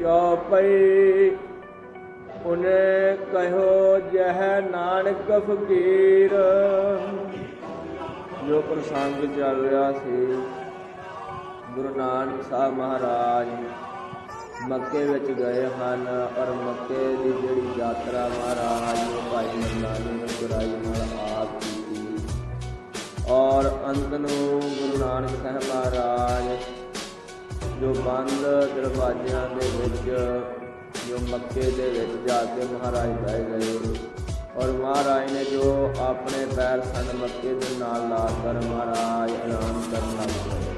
ਚੌਪਈ। ਉਹਨੇ ਕਹਿਓ, ਜਹ ਨਾਨਕ ਫਕੀਰ। ਜੋ ਪ੍ਰਸੰਗ ਚੱਲ ਰਿਹਾ ਸੀ, ਗੁਰੂ ਨਾਨਕ ਸਾਹਿਬ ਮਹਾਰਾਜ ਮੱਕੇ ਵਿੱਚ ਗਏ ਹਨ ਔਰ ਮੱਕੇ ਦੀ ਜਿਹੜੀ ਯਾਤਰਾ ਮਹਾਰਾਜ ਨੇ ਭਾਈ ਮਰਦਾਨੇ ਨੇ ਗੁਰਾਈ ਨਾਲ ਆਪ ਕੀਤੀ। ਔਰ ਅੰਤ ਨੂੰ ਗੁਰੂ ਨਾਨਕ ਸਾਹਿਬ ਮਹਾਰਾਜ ਜੋ ਬੰਦ ਦਰਵਾਜ਼ਿਆਂ ਦੇ ਵਿੱਚ, ਜੋ ਮੱਕੇ ਦੇ ਵਿੱਚ ਜਾ ਕੇ ਮਹਾਰਾਜ ਬਹਿ ਗਏ ਔਰ ਮਹਾਰਾਜ ਨੇ ਜੋ ਆਪਣੇ ਪੈਰ ਸਨ ਮੱਕੇ ਦੇ ਨਾਲ ਲਾ ਕਰ ਮਹਾਰਾਜ ਆਰਾਮ ਕਰਨ ਲੱਗ ਗਏ।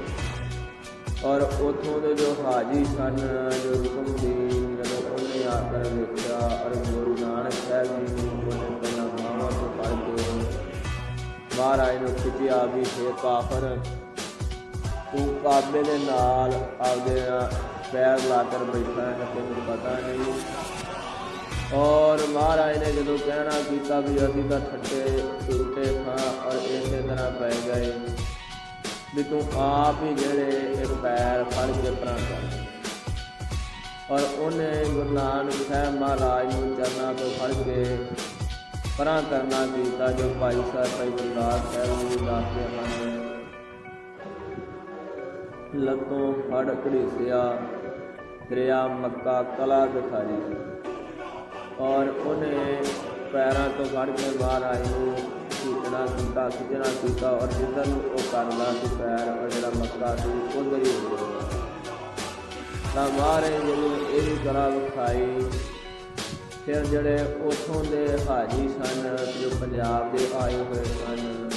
ਔਰ ਉਥੋਂ ਦੇ ਜੋ ਹਾਜੀ ਸਨ, ਜੋ ਰੁਕਮਦੀਨ ਜਦੋਂ ਉਹਨੇ ਆ ਕਰ ਵੇਖਿਆ ਔਰ ਗੁਰੂ ਨਾਨਕ ਸਾਹਿਬ ਜੀ ਨੂੰ ਉਹਨੇ ਪਹਿਲਾਂ ਬਾਹਾਂ ਤੋਂ ਫੜ ਕੇ ਮਹਾਰਾਜ ਨੂੰ ਖਿੱਚਿਆ ਵੀ ਫੇ ਕਾਫਰ ਤੂੰ ਕਾਬੇ ਦੇ ਨਾਲ ਆਪਦੇ ਪੈਰ ਲਾ ਕੇ ਬੈਠਾ ਹੈ, ਤੈਨੂੰ ਪਤਾ ਨਹੀਂ। ਔਰ ਮਹਾਰਾਜ ਨੇ ਜਦੋਂ ਕਹਿਣਾ ਕੀਤਾ ਵੀ ਅਸੀਂ ਤਾਂ ਠੱਟੇ ਝੂਠੇ ਹਾਂ ਔਰ ਇਸੇ ਤਰ੍ਹਾਂ ਪੈ ਗਏ, ਵੀ ਤੂੰ ਆਪ ਹੀ ਜਿਹੜੇ ਇਹ ਪੈਰ ਫੜ ਕੇ ਪਰਾਂ ਕਰ। ਔਰ ਉਹਨੇ ਗੁਰੂ ਨਾਨਕ ਸਾਹਿਬ ਮਹਾਰਾਜ ਨੂੰ ਚਰਨਾਂ ਤੋਂ ਫੜ ਕੇ ਪਰਾਂ ਕਰਨਾ ਕੀਤਾ, ਜੋ ਭਾਈ ਸਾਹਿਬ ਭਾਈ ਗੁਰਦਾਸ ਸਾਹਿਬ ਜੀ ਦੱਸਦੇ ਹਨ ਲੱਤੋਂ ਫੜ ਘੜੀਸਿਆ, ਦਰਿਆ ਮੱਕਾ ਕਲਾ ਦਿਖਾਈ। ਔਰ ਉਹਨੇ ਪੈਰਾਂ ਤੋਂ ਫੜ ਕੇ ਬਾਹਰ ਮਹਾਰਾਜ ਨੂੰ ਖਿੱਚਣਾ ਕੀਤਾ ਖਿੱਚਣਾ ਕੀਤਾ ਔਰ ਜਿੱਦਾਂ ਨੂੰ ਉਹ ਕਰਦਾ ਸੀ ਪੈਰ ਔਰ ਜਿਹੜਾ ਮੱਕਾ ਸੀ, ਉਧਰ ਹੀ ਹੋ ਗਿਆ। ਤਾਂ ਮਹਾਰਾਜ ਜਦੋਂ ਇਹ ਵੀ ਕਲਾ ਵਿਖਾਈ। ਫਿਰ ਜਿਹੜੇ ਉਥੋਂ ਦੇ ਹਾਜੀ ਸਨ, ਜੋ ਪੰਜਾਬ ਦੇ ਆਏ ਹੋਏ ਸਨ,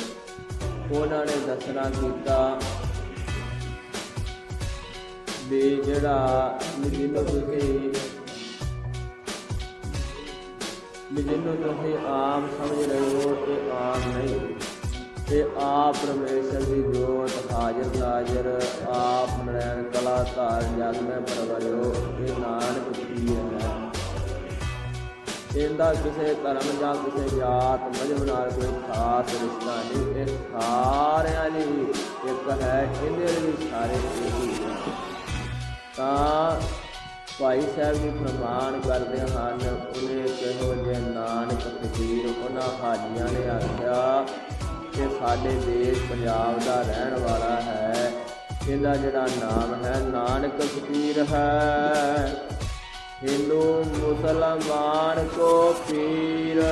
ਉਹਨਾਂ ਨੇ ਦੱਸਣਾ ਕੀਤਾ। ਵੀ ਜਿਹੜਾ ਜਿਹਨੂੰ ਤੁਸੀਂ। ਵੀ ਤੁਸੀਂ ਆਮ ਸਮਝ ਰਹੇ ਹੋ ਇਹ ਆਮ ਨਹੀਂ। ਤੇ ਆਪ ਪਰਮੇਸ਼ਰ ਦੀ ਜੋਤ, ਹਾਜ਼ਰ ਨਾਜ਼ਰ ਆਪ ਨਰੈਣ ਕਲਾ ਧਾਰ ਜਗ ਮੈਂ ਪਰਵਰਿਓ, ਇਹ ਨਾਨਕ ਪੀਰ ਹੈ? ਇਹਦਾ ਕਿਸੇ ਧਰਮ ਜਾਂ ਕਿਸੇ ਜਾਤ, ਮਜਬ ਨਾਲ ਕੋਈ ਖਾਸ ਰਿਸ਼ਤਾ ਨਹੀਂ। ਇਹ ਸਾਰਿਆਂ ਲਈ ਇੱਕ ਹੈ, ਇਹਦੇ ਲਈ ਸਾਰੇ ਇੱਕ ਹੀ ਤਾਂ ਭਾਈ ਸਾਹਿਬ ਜੀ ਪ੍ਰਮਾਣ ਕਰਦੇ ਹਨ, ਉਹਨੇ ਕਿਹੋ ਜੇ ਨਾਨਕ ਫਕੀਰ ਉਹਨਾਂ ਹਾਜੀਆਂ ਨੇ ਆਖਿਆ ਕਿ ਸਾਡੇ ਦੇਸ਼ ਪੰਜਾਬ ਦਾ ਰਹਿਣ ਵਾਲਾ ਹੈ, ਇਹਦਾ ਜਿਹੜਾ ਨਾਮ ਹੈ ਨਾਨਕ ਫਕੀਰ ਹੈ। ਹਿੰਦੂ, ਮੁਸਲਮਾਨ ਕੋ ਪੀਰ।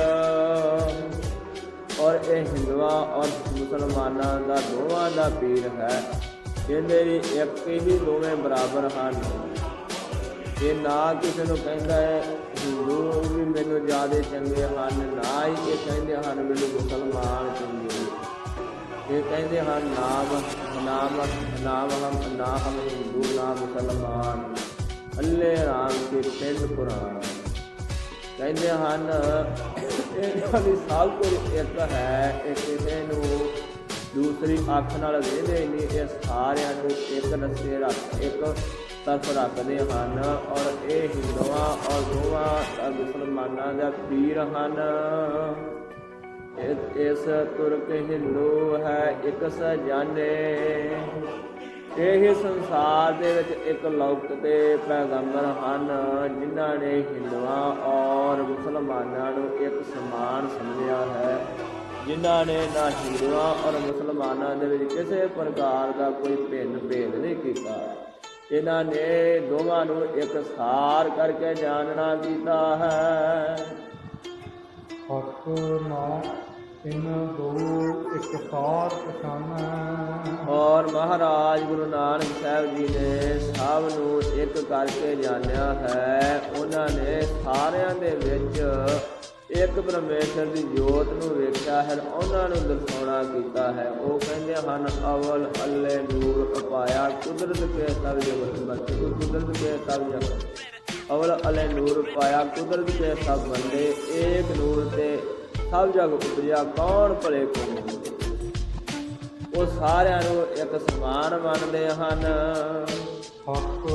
ਔਰ ਇਹ ਹਿੰਦੂਆਂ ਔਰ ਮੁਸਲਮਾਨਾਂ ਦਾ ਦੋਵਾਂ ਦਾ ਪੀਰ ਹੈ। ਇਹਦੇ ਵੀ ਇੱਕ ਹੀ ਦੋਵੇਂ ਬਰਾਬਰ ਹਨ। ਇਹ ਨਾ ਕਿਸੇ ਨੂੰ ਕਹਿੰਦਾ ਹੈ, ਹਿੰਦੂ ਵੀ ਮੈਨੂੰ ਜ਼ਿਆਦਾ ਚੰਗੇ ਹਨ, ਨਾ ਹੀ ਇਹ ਕਹਿੰਦੇ ਹਨ ਮੈਨੂੰ ਮੁਸਲਮਾਨ ਚੰਗੇ ਇਹ ਕਹਿੰਦੇ ਹਨ, ਨਾਮ ਨਾਮ ਨਾਮ ਹਮ, ਨਾ ਹਮ ਹਿੰਦੂ, ਨਾ ਮੁਸਲਮਾਨ। ਅੱਲੇ ਰਾਮ ਕੇ ਪਿੰਡ ਕੁਰਾਨ ਕਹਿੰਦੇ ਹਨ ਇਹਨਾਂ ਦੀ ਸਭ ਕੁਝ ਇੱਕ ਹੈ, ਇਹ ਕਿਸੇ ਨੂੰ ਦੂਸਰੀ ਅੱਖ ਨਾਲ ਵੇਖਦੇ ਨਹੀਂ ਇਹ ਸਾਰਿਆਂ ਨੂੰ ਇੱਕ ਨਸੇ ਰੱਖ, ਇੱਕ ਤਰਫ ਰੱਖਦੇ ਹਨ ਔਰ ਇਹ ਹਿੰਦੂਆਂ ਔਰ ਦੋਵਾਂ ਮੁਸਲਮਾਨਾਂ ਦਾ ਪੀਰ ਹਨ। ਇਹ- ਇਸ ਤੁਰਕ ਹਿੰਦੂ ਹੈ ਇੱਕ ਸਜਾਨੇ। ਇਹ ਸੰਸਾਰ ਦੇ ਵਿੱਚ ਇੱਕ ਲੌਕਿਕ ਤੇ ਪੈਗੰਬਰ ਹਨ, ਜਿਨ੍ਹਾਂ ਨੇ ਹਿੰਦੂਆਂ ਔਰ ਮੁਸਲਮਾਨਾਂ ਨੂੰ ਇੱਕ ਸਮਾਨ ਸਮਝਿਆ ਹੈ। ਜਿਨ੍ਹਾਂ ਨੇ ਨਾ ਹਿੰਦੂਆਂ ਔਰ ਮੁਸਲਮਾਨਾਂ ਦੇ ਵਿੱਚ ਕਿਸੇ ਪ੍ਰਕਾਰ ਦਾ ਕੋਈ ਭਿੰਨ ਭੇਦ ਨਹੀਂ ਕੀਤਾ। ਇਹਨਾਂ ਨੇ ਦੋਵਾਂ ਨੂੰ ਇੱਕ ਸਾਰ ਕਰਕੇ ਜਾਣਨਾ ਕੀਤਾ ਹੈ। ਹੱਕ ਨਾ ਇਨ ਦੋ ਇੱਕ ਸਾਰ ਪਛਾਨੈ ਔਰ ਮਹਾਰਾਜ ਗੁਰੂ ਨਾਨਕ ਸਾਹਿਬ ਜੀ ਨੇ ਸਭ ਨੂੰ ਇੱਕ ਕਰਕੇ ਜਾਣਿਆ ਹੈ। ਉਹਨਾਂ ਨੇ ਸਾਰਿਆਂ ਦੇ ਵਿੱਚ ਇੱਕ ਪਰਮੇਸ਼ਰ ਦੀ ਜੋਤ ਨੂੰ ਵੇਖਿਆ ਹੈ, ਉਹਨਾਂ ਨੂੰ ਦਰਸਾਉਣਾ ਕੀਤਾ ਹੈ। ਉਹ ਕਹਿੰਦੇ ਹਨ, ਅਵਲ ਅੱਲੇ ਨੂਰ ਅਪਾਇਆ, ਕੁਦਰਤ ਕੇ ਸਭ ਜਗਤ ਮਤ ਕੁਦਰਤ ਕੇ ਸਭ ਜਗਤ। ਅਵਲ ਅੱਲੇ ਨੂਰ ਪਾਇਆ ਕੁਦਰਤ ਕੇ ਸਭ ਬੰਦੇ, ਏਕ ਨੂਰ ਤੇ ਸਭ ਜਗ ਉਪਜਿਆ, ਕੌਣ ਭਲੇ ਕੋ ਉਹ ਸਾਰਿਆਂ ਨੂੰ ਇੱਕ ਸਮਾਨ ਮੰਨਦੇ ਹਨ। ਹੱਕ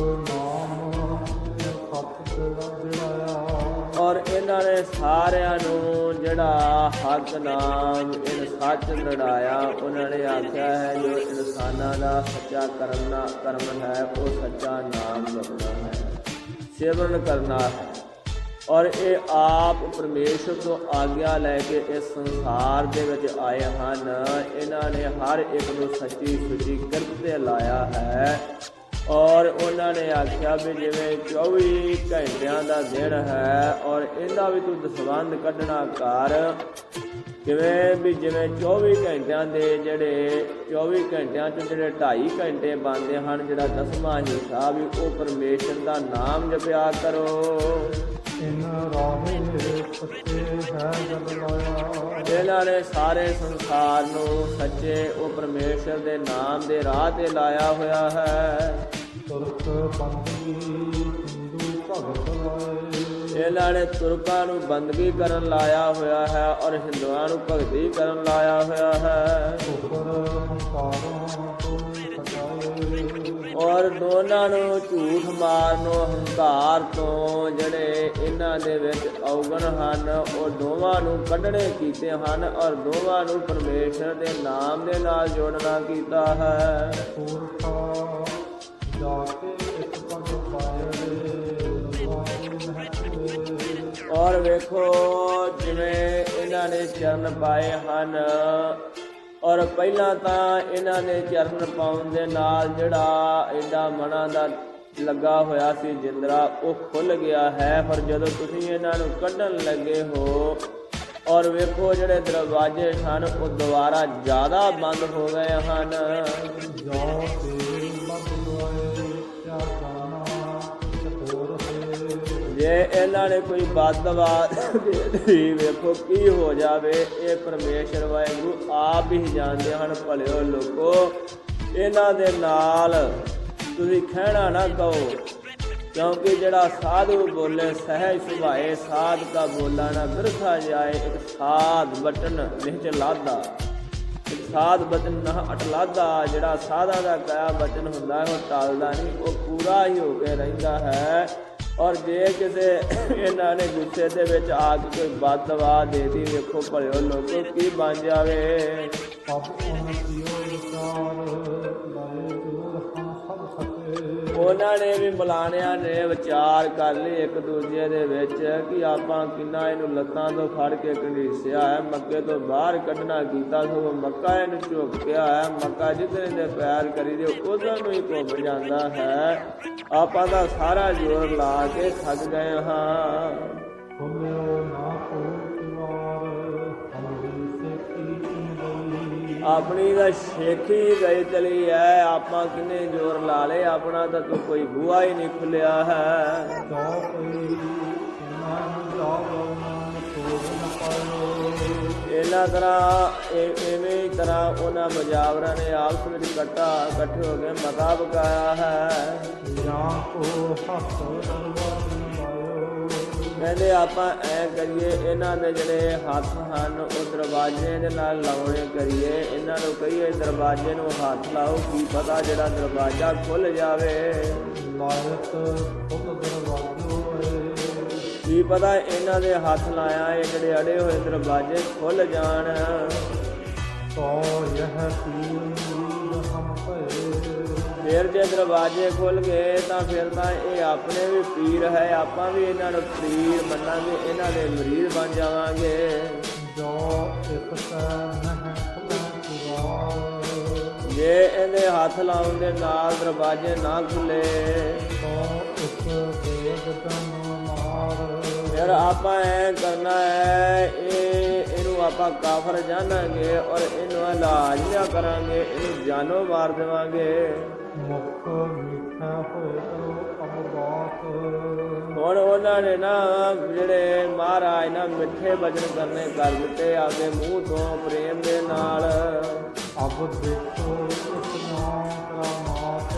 ਔਰ ਸਾਰਿਆਂ ਨੂੰ ਜਿਹੜਾ ਹੱਕ ਨਾਮ ਇਹ ਸੱਚ ਲੜਾਇਆ, ਉਹਨਾਂ ਨੇ ਆਖਿਆ ਹੈ, ਜੋ ਇਨਸਾਨਾਂ ਦਾ ਸੱਚਾ ਕਰਨਾ ਕਰਮ ਹੈ, ਉਹ ਸੱਚਾ ਨਾਮ ਜਪਣਾ ਹੈ। ਸੇਵਨ ਕਰਨਾ ਹੈ। ਔਰ ਇਹ ਆਪ ਪਰਮੇਸ਼ਰ ਤੋਂ ਆਗਿਆ ਲੈ ਕੇ ਇਸ ਸੰਸਾਰ ਦੇ ਵਿੱਚ ਆਏ ਹਨ। ਇਹਨਾਂ ਨੇ ਹਰ ਇੱਕ ਨੂੰ ਸੱਚੀ ਸੁੱਚੀ ਕਿਰਤ ਤੇ ਲਾਇਆ ਹੈ। ਔਰ ਉਹਨਾਂ ਨੇ ਆਖਿਆ ਵੀ ਜਿਵੇਂ 24 ਘੰਟਿਆਂ ਦਾ ਦਿਨ ਹੈ ਔਰ ਇਹਦਾ ਵੀ ਤੂੰ ਦਸਵੰਧ ਕੱਢਣਾ ਕਰ। ਕਿਵੇਂ ਵੀ ਜਿਵੇਂ 24 ਘੰਟਿਆਂ ਦੇ ਜਿਹੜੇ 24 ਘੰਟਿਆਂ ਚ ਜਿਹੜੇ 2.5 ਘੰਟੇ ਬਣਦੇ ਹਨ ਜਿਹੜਾ ਦਸਵਾਂ ਹਿੱਸਾ ਵੀ ਉਹ ਪਰਮੇਸ਼ਰ ਦਾ ਨਾਮ ਜਪਿਆ ਕਰੋ। ਇਹਨਾਂ ਨੇ ਸਾਰੇ ਸੰਸਾਰ ਨੂੰ ਸੱਚੇ ਉਹ ਪਰਮੇਸ਼ਰ ਦੇ ਨਾਮ ਦੇ ਰਾਹ ਤੇ ਲਾਇਆ ਹੋਇਆ ਹੈ। ਤੁਰਕ ਬੰਦੀ ਹਿੰਦੂ ਭਗਤ ਲਾਏ। ਇਹਨਾਂ ਨੇ ਤੁਰਕਾਂ ਨੂੰ ਬੰਦਗੀ ਕਰਨ ਲਾਇਆ ਹੋਇਆ ਹੈ ਔਰ ਹਿੰਦੂਆਂ ਨੂੰ ਭਗਤੀ ਕਰਨ ਲਾਇਆ ਹੋਇਆ ਹੈ। ਉਪਰ ਹੰਕਾਰਾਂ ਤੋਂ ਸਜਾਏ ਔਰ ਦੋਨਾਂ ਨੂੰ ਝੂਠ ਮਾਰਨੋਂ ਹੰਕਾਰ ਤੋਂ ਜਿਹੜੇ ਇਹਨਾਂ ਦੇ ਵਿੱਚ ਔਗਣ ਹਨ ਉਹ ਦੋਵਾਂ ਨੂੰ ਕੱਢਣੇ ਕੀਤੇ ਹਨ ਔਰ ਦੋਵਾਂ ਨੂੰ ਪਰਮੇਸ਼ਰ ਦੇ ਨਾਮ ਦੇ ਨਾਲ ਜੋੜਨਾ ਕੀਤਾ ਹੈ। ਔਰ ਵੇਖੋ ਜਿਵੇਂ ਇਹਨਾਂ ਨੇ ਚਰਨ ਪਾਏ ਹਨ। ਔਰ ਪਹਿਲਾਂ ਤਾਂ ਇਹਨਾਂ ਨੇ ਚਰਨ ਪਾਉਣ ਦੇ ਨਾਲ ਜਿਹੜਾ ਐਡਾ ਮਨਾਂ ਦਾ ਲੱਗਾ ਹੋਇਆ ਸੀ, ਜਿੰਦਰਾ, ਉਹ ਖੁੱਲ ਗਿਆ ਹੈ। ਪਰ ਜਦੋਂ ਤੁਸੀਂ ਇਹਨਾਂ ਨੂੰ ਕੱਢਣ ਲੱਗੇ ਹੋ, ਔਰ ਵੇਖੋ ਜਿਹੜੇ ਦਰਵਾਜ਼ੇ ਹਨ ਉਹ ਦੁਬਾਰਾ ਜ਼ਿਆਦਾ ਬੰਦ ਹੋ ਗਏ ਹਨ। ਜਾਓ ਤੇ ਜੇ ਇਹਨਾਂ ਨੇ ਕੋਈ ਬਦਦਵਾ ਦੇ ਵੇਖੋ ਕੀ ਹੋ ਜਾਵੇ, ਇਹ ਪਰਮੇਸ਼ਰ ਵਾਹਿਗੁਰੂ ਆਪ ਹੀ ਜਾਣਦੇ ਹਨ ਭਲਿਓ ਲੋਕੋ। ਇਹਨਾਂ ਦੇ ਨਾਲ ਤੁਸੀਂ ਖਹਿਣਾ ਨਾ ਕਹੋ, ਕਿਉਂਕਿ ਜਿਹੜਾ ਸਾਧੂ ਬੋਲੇ, ਸਹਿਜ ਸੁਭਾਏ, ਸਾਧ ਦਾ ਬੋਲਾ ਨਾ ਬਿਰਥਾ ਜਾਏ, ਇੱਕ ਸਾਧ ਬਟਨ ਵਿੱਚ ਲਾਦਾ ਸਾਧ ਬਚਨ ਨਾ ਅਟਲਾਦਾ ਜਿਹੜਾ ਸਾਧਾ ਦਾ ਕਾਇਆ ਬਚਨ ਹੁੰਦਾ ਹੈ ਉਹ ਟਾਲਦਾ ਨਹੀਂ, ਉਹ ਪੂਰਾ ਹੀ ਹੋ ਕੇ ਰਹਿੰਦਾ ਹੈ। ਔਰ ਜੇ ਕਿਸੇ ਇਹਨਾਂ ਨੇ ਗੁੱਸੇ ਦੇ ਵਿੱਚ ਆ ਕੇ ਕੋਈ ਬਦਦਵਾ ਦੇ ਦੀ ਵੇਖੋ ਭਲਿਓ ਲੋਕੋ ਕੀ ਬਣ ਜਾਵੇ। ਸਭ ਉਹਨਾਂ ਕੀਓ ਵਿਚਾਰ ਉਹਨਾਂ ਨੇ ਵੀ ਮਲਾਣਿਆਂ ਨੇ ਵਿਚਾਰ ਕਰ ਲਈ ਇੱਕ ਦੂਜੇ ਦੇ ਵਿੱਚ ਕਿ ਆਪਾਂ ਕਿੰਨਾ ਇਹਨੂੰ ਲੱਤਾਂ ਤੋਂ ਫੜ ਕੇ ਕੰਢੀਸਿਆ ਹੈ, ਮੱਕੇ ਤੋਂ ਬਾਹਰ ਕੱਢਣਾ ਕੀਤਾ, ਸਗੋਂ ਮੱਕਾ ਇਹਨੂੰ ਝੁਕਿਆ ਹੈ, ਮੱਕਾ ਜਿੱਧਰ ਦੇ ਪੈਰ ਕਰੀਦੇ ਉਧਰ ਨੂੰ ਹੀ ਘੁੰਮ ਜਾਂਦਾ ਹੈ। ਆਪਾਂ ਦਾ ਸਾਰਾ ਜ਼ੋਰ ਲਾ ਕੇ ਥੱਕ ਗਏ ਹਾਂ। ਖੋਲਿਓ ਨਾ ਆਪਣੀ ਦਾ ਸ਼ੇਖੀ ਗਈ ਚਲੀ ਹੈ ਆਪਾਂ ਕਿੰਨੇ ਜ਼ੋਰ ਲਾ ਲਏ, ਆਪਣਾ ਤਾਂ ਕੋਈ- ਕੋਈ ਬੂਆ ਹੀ ਨਹੀਂ ਖੁੱਲਿਆ ਹੈ। ਜਾ ਕੋਈ ਨਾਮ ਜਾਵੋ ਇਹਨਾਂ ਤਰ੍ਹਾਂ, ਇਹ ਐਵੇਂ ਹੀ ਤਰ੍ਹਾਂ ਉਹਨਾਂ ਮਜਾਵਰਾਂ ਨੇ ਆਪਸ ਵਿੱਚ ਇਕੱਠਾ ਇਕੱਠੇ ਹੋ ਕੇ ਮਤਾ ਬਕਾਇਆ ਹੈ। ਜਾਂ ਕੋ ਹੱਥ ਦਰਵਾਜ਼ ਕਹਿੰਦੇ ਆਪਾਂ ਐ ਕਰੀਏ ਇਹਨਾਂ ਦੇ ਜਿਹੜੇ ਹੱਥ ਹਨ ਉਹ ਦਰਵਾਜ਼ੇ ਦੇ ਨਾਲ ਲਾਉਣੇ ਕਰੀਏ। ਇਹਨਾਂ ਨੂੰ ਕਹੀਏ ਦਰਵਾਜ਼ੇ ਨੂੰ ਹੱਥ ਲਾਓ ਕੀ ਪਤਾ ਜਿਹੜਾ ਦਰਵਾਜ਼ਾ ਖੁੱਲ ਜਾਵੇ? ਲਾਇਤ ਖੁਦ ਦਰਵਾਜ਼ੋ ਕੀ ਪਤਾ ਇਹਨਾਂ ਦੇ ਹੱਥ ਲਾਇਆ ਇਹ ਜਿਹੜੇ ਅੜੇ ਹੋਏ ਦਰਵਾਜ਼ੇ ਖੁੱਲ ਜਾਣ। ਤੋ ਯਹ ਤੀਨ ਫਿਰ ਜੇ ਦਰਵਾਜ਼ੇ ਖੁੱਲ ਗਏ ਤਾਂ ਫਿਰ ਤਾਂ ਇਹ ਆਪਣੇ ਵੀ ਪੀਰ ਹੈ ਆਪਾਂ ਵੀ ਇਹਨਾਂ ਨੂੰ ਪੀਰ ਮੰਨਾਂਗੇ ਇਹਨਾਂ ਦੇ ਮਰੀਦ ਬਣ ਜਾਵਾਂਗੇ। ਜੋ ਪੁਰਾਰ ਜੇ ਇਹਦੇ ਹੱਥ ਲਾਉਣ ਦੇ ਨਾਲ ਦਰਵਾਜ਼ੇ ਨਾ ਖੁੱਲੇ ਤੋ ਉਸ ਦੇਵ ਤਨ ਮਾਰ। ਫਿਰ ਆਪਾਂ ਐ ਕਰਨਾ ਹੈ ਇਹ ਇਹਨੂੰ ਆਪਾਂ ਕਾਫਰ ਜਾਣਾਂਗੇ ਔਰ ਇਹਨੂੰ ਇਲਾਜ ਨਾ ਕਰਾਂਗੇ ਇਹਨੂੰ ਜਾਨੋਂ ਮਾਰ ਦੇਵਾਂਗੇ। ਮੁਖ ਮਿੱਠਾ ਕਰੋ ਅਬਦਾਤ ਹੁਣ ਉਹਨਾਂ ਨੇ ਨਾ ਜਿਹੜੇ ਮਹਾਰਾਜ ਨਾ ਮਿੱਠੇ ਬਚਨ ਕਰਨੇ ਕਰ ਦਿੱਤੇ ਆਪਦੇ ਮੂੰਹ ਤੋਂ ਪ੍ਰੇਮ ਦੇ ਨਾਲ। ਅਬ ਦੇਖੋ ਇਸ ਨਾਮ ਕਰਾਮਾਤ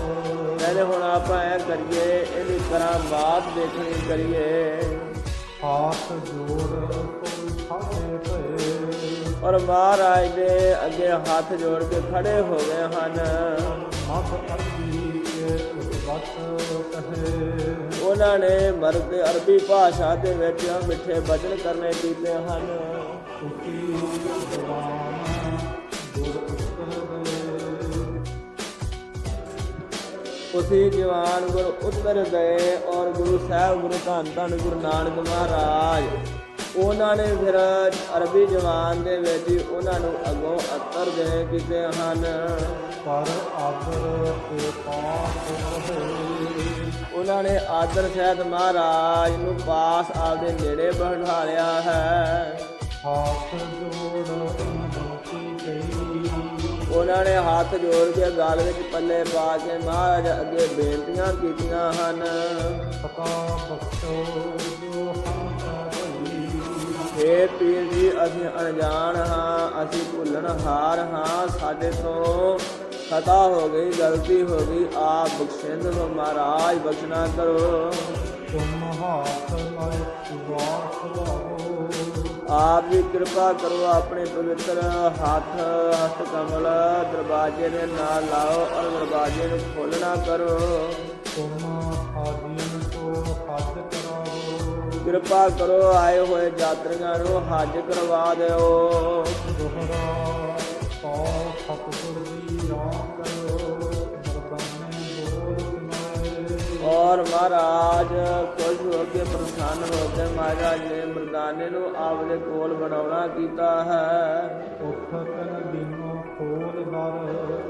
ਕਹਿੰਦੇ ਹੁਣ ਆਪਾਂ ਐ ਕਰੀਏ ਇਹਦੀ ਕਰਾਮਾਤ ਦੇਖਣੀ ਕਰੀਏ। ਹਾਥ ਜੋੜ ਔਰ ਮਹਾਰਾਜ ਦੇ ਅੱਗੇ ਹੱਥ ਜੋੜ ਕੇ ਖੜੇ ਹੋ ਗਏ ਹਨ। ਉਹਨਾਂ ਨੇ ਮਰਦ ਅਰਬੀ ਭਾਸ਼ਾ ਦੇ ਵਿੱਚ ਮਿੱਠੇ ਬਚਨ ਕਰਨੇ ਕੀਤੇ ਹਨ। ਉਸੇ ਜਵਾਨ ਗੁਰ ਉਤਰ ਗਏ ਔਰ ਗੁਰੂ ਸਾਹਿਬ ਗੁਰੂ ਧੰਨ ਧੰਨ ਗੁਰੂ ਨਾਨਕ ਮਹਾਰਾਜ ਉਹਨਾਂ ਨੇ ਫਿਰ ਅਰਬੀ ਜਵਾਨ ਦੇ ਵਿੱਚ ਉਹਨਾਂ ਨੂੰ ਅੱਗੋਂ ਅਤਰ ਗਏ ਕਿਤੇ ਹਨ। ਪਰ ਆਦਰ ਤੇ ਪਾਸ ਉਹਨਾਂ ਨੇ ਆਦਰ ਸਹਿਤ ਮਹਾਰਾਜ ਨੂੰ ਪਾਸ ਆਪਦੇ ਨੇੜੇ ਬਿਠਾ ਲਿਆ ਹੈ। ਹੱਥ ਜੋੜ ਉਹਨਾਂ ਨੇ ਹੱਥ ਜੋੜ ਕੇ ਗਲ ਵਿੱਚ ਪੱਲੇ ਪਾ ਕੇ ਮਹਾਰਾਜ ਅੱਗੇ ਬੇਨਤੀਆਂ ਕੀਤੀਆਂ ਹਨ। ਪਤਾ ਬਖਸ਼ੋ ਜੋ ਹੇ ਪੀਰ ਜੀ, ਅਸੀਂ ਅਣਜਾਣ ਹਾਂ, ਅਸੀਂ ਭੁੱਲਣ ਹਾਰ ਹਾਂ। ਸਾਡੇ ਤੋਂ ਖਤਾ ਹੋ ਗਈ, ਗਲਤੀ ਹੋ ਗਈ। ਆਪ ਬਖਸ਼ਿੰਦ ਹੋ ਮਹਾਰਾਜ, ਬਖਸ਼ਣਾ ਕਰੋ। ਤੁਮ ਹਾਥ ਲਾਇ ਉਵਾਰ ਸੁਭਾਵੋ ਆਪ ਦੀ ਕਿਰਪਾ ਕਰੋ, ਆਪਣੇ ਪਵਿੱਤਰ ਹੱਥ ਹਸਤ ਕਮਲ ਦਰਵਾਜ਼ੇ ਦੇ ਨਾਲ ਲਾਓ ਔਰ ਦਰਵਾਜ਼ੇ ਨੂੰ ਖੋਲਣਾ ਕਰੋ। ਤੁਮ ਹਾਜੀਨ ਕੋ ਹੱਜ ਕਰਾਵੋ ਕਿਰਪਾ ਕਰੋ, ਆਏ ਹੋਏ ਯਾਤਰੀਆਂ ਨੂੰ ਹੱਜ ਕਰਵਾ ਦਿਓ। ਦੋਹਰਾ ਪਾਉ ਸਤਿਗੁਰ ਦੀ ਰਾਮ ਕਰੋ ਮਰਦਾਨੇ ਬੋਲ ਸੁਨਾਏ ਔਰ ਮਹਾਰਾਜ ਖੁਸ਼ ਹੋ ਕੇ ਪ੍ਰਸੰਨ ਹੋ ਕੇ ਮਹਾਰਾਜ ਨੇ ਮਰਦਾਨੇ ਨੂੰ ਆਪਦੇ ਕੋਲ ਬਣਾਉਣਾ ਕੀਤਾ ਹੈ। ਉਠ ਤਨ ਦੀਨੋ ਖੋਲ ਦਰ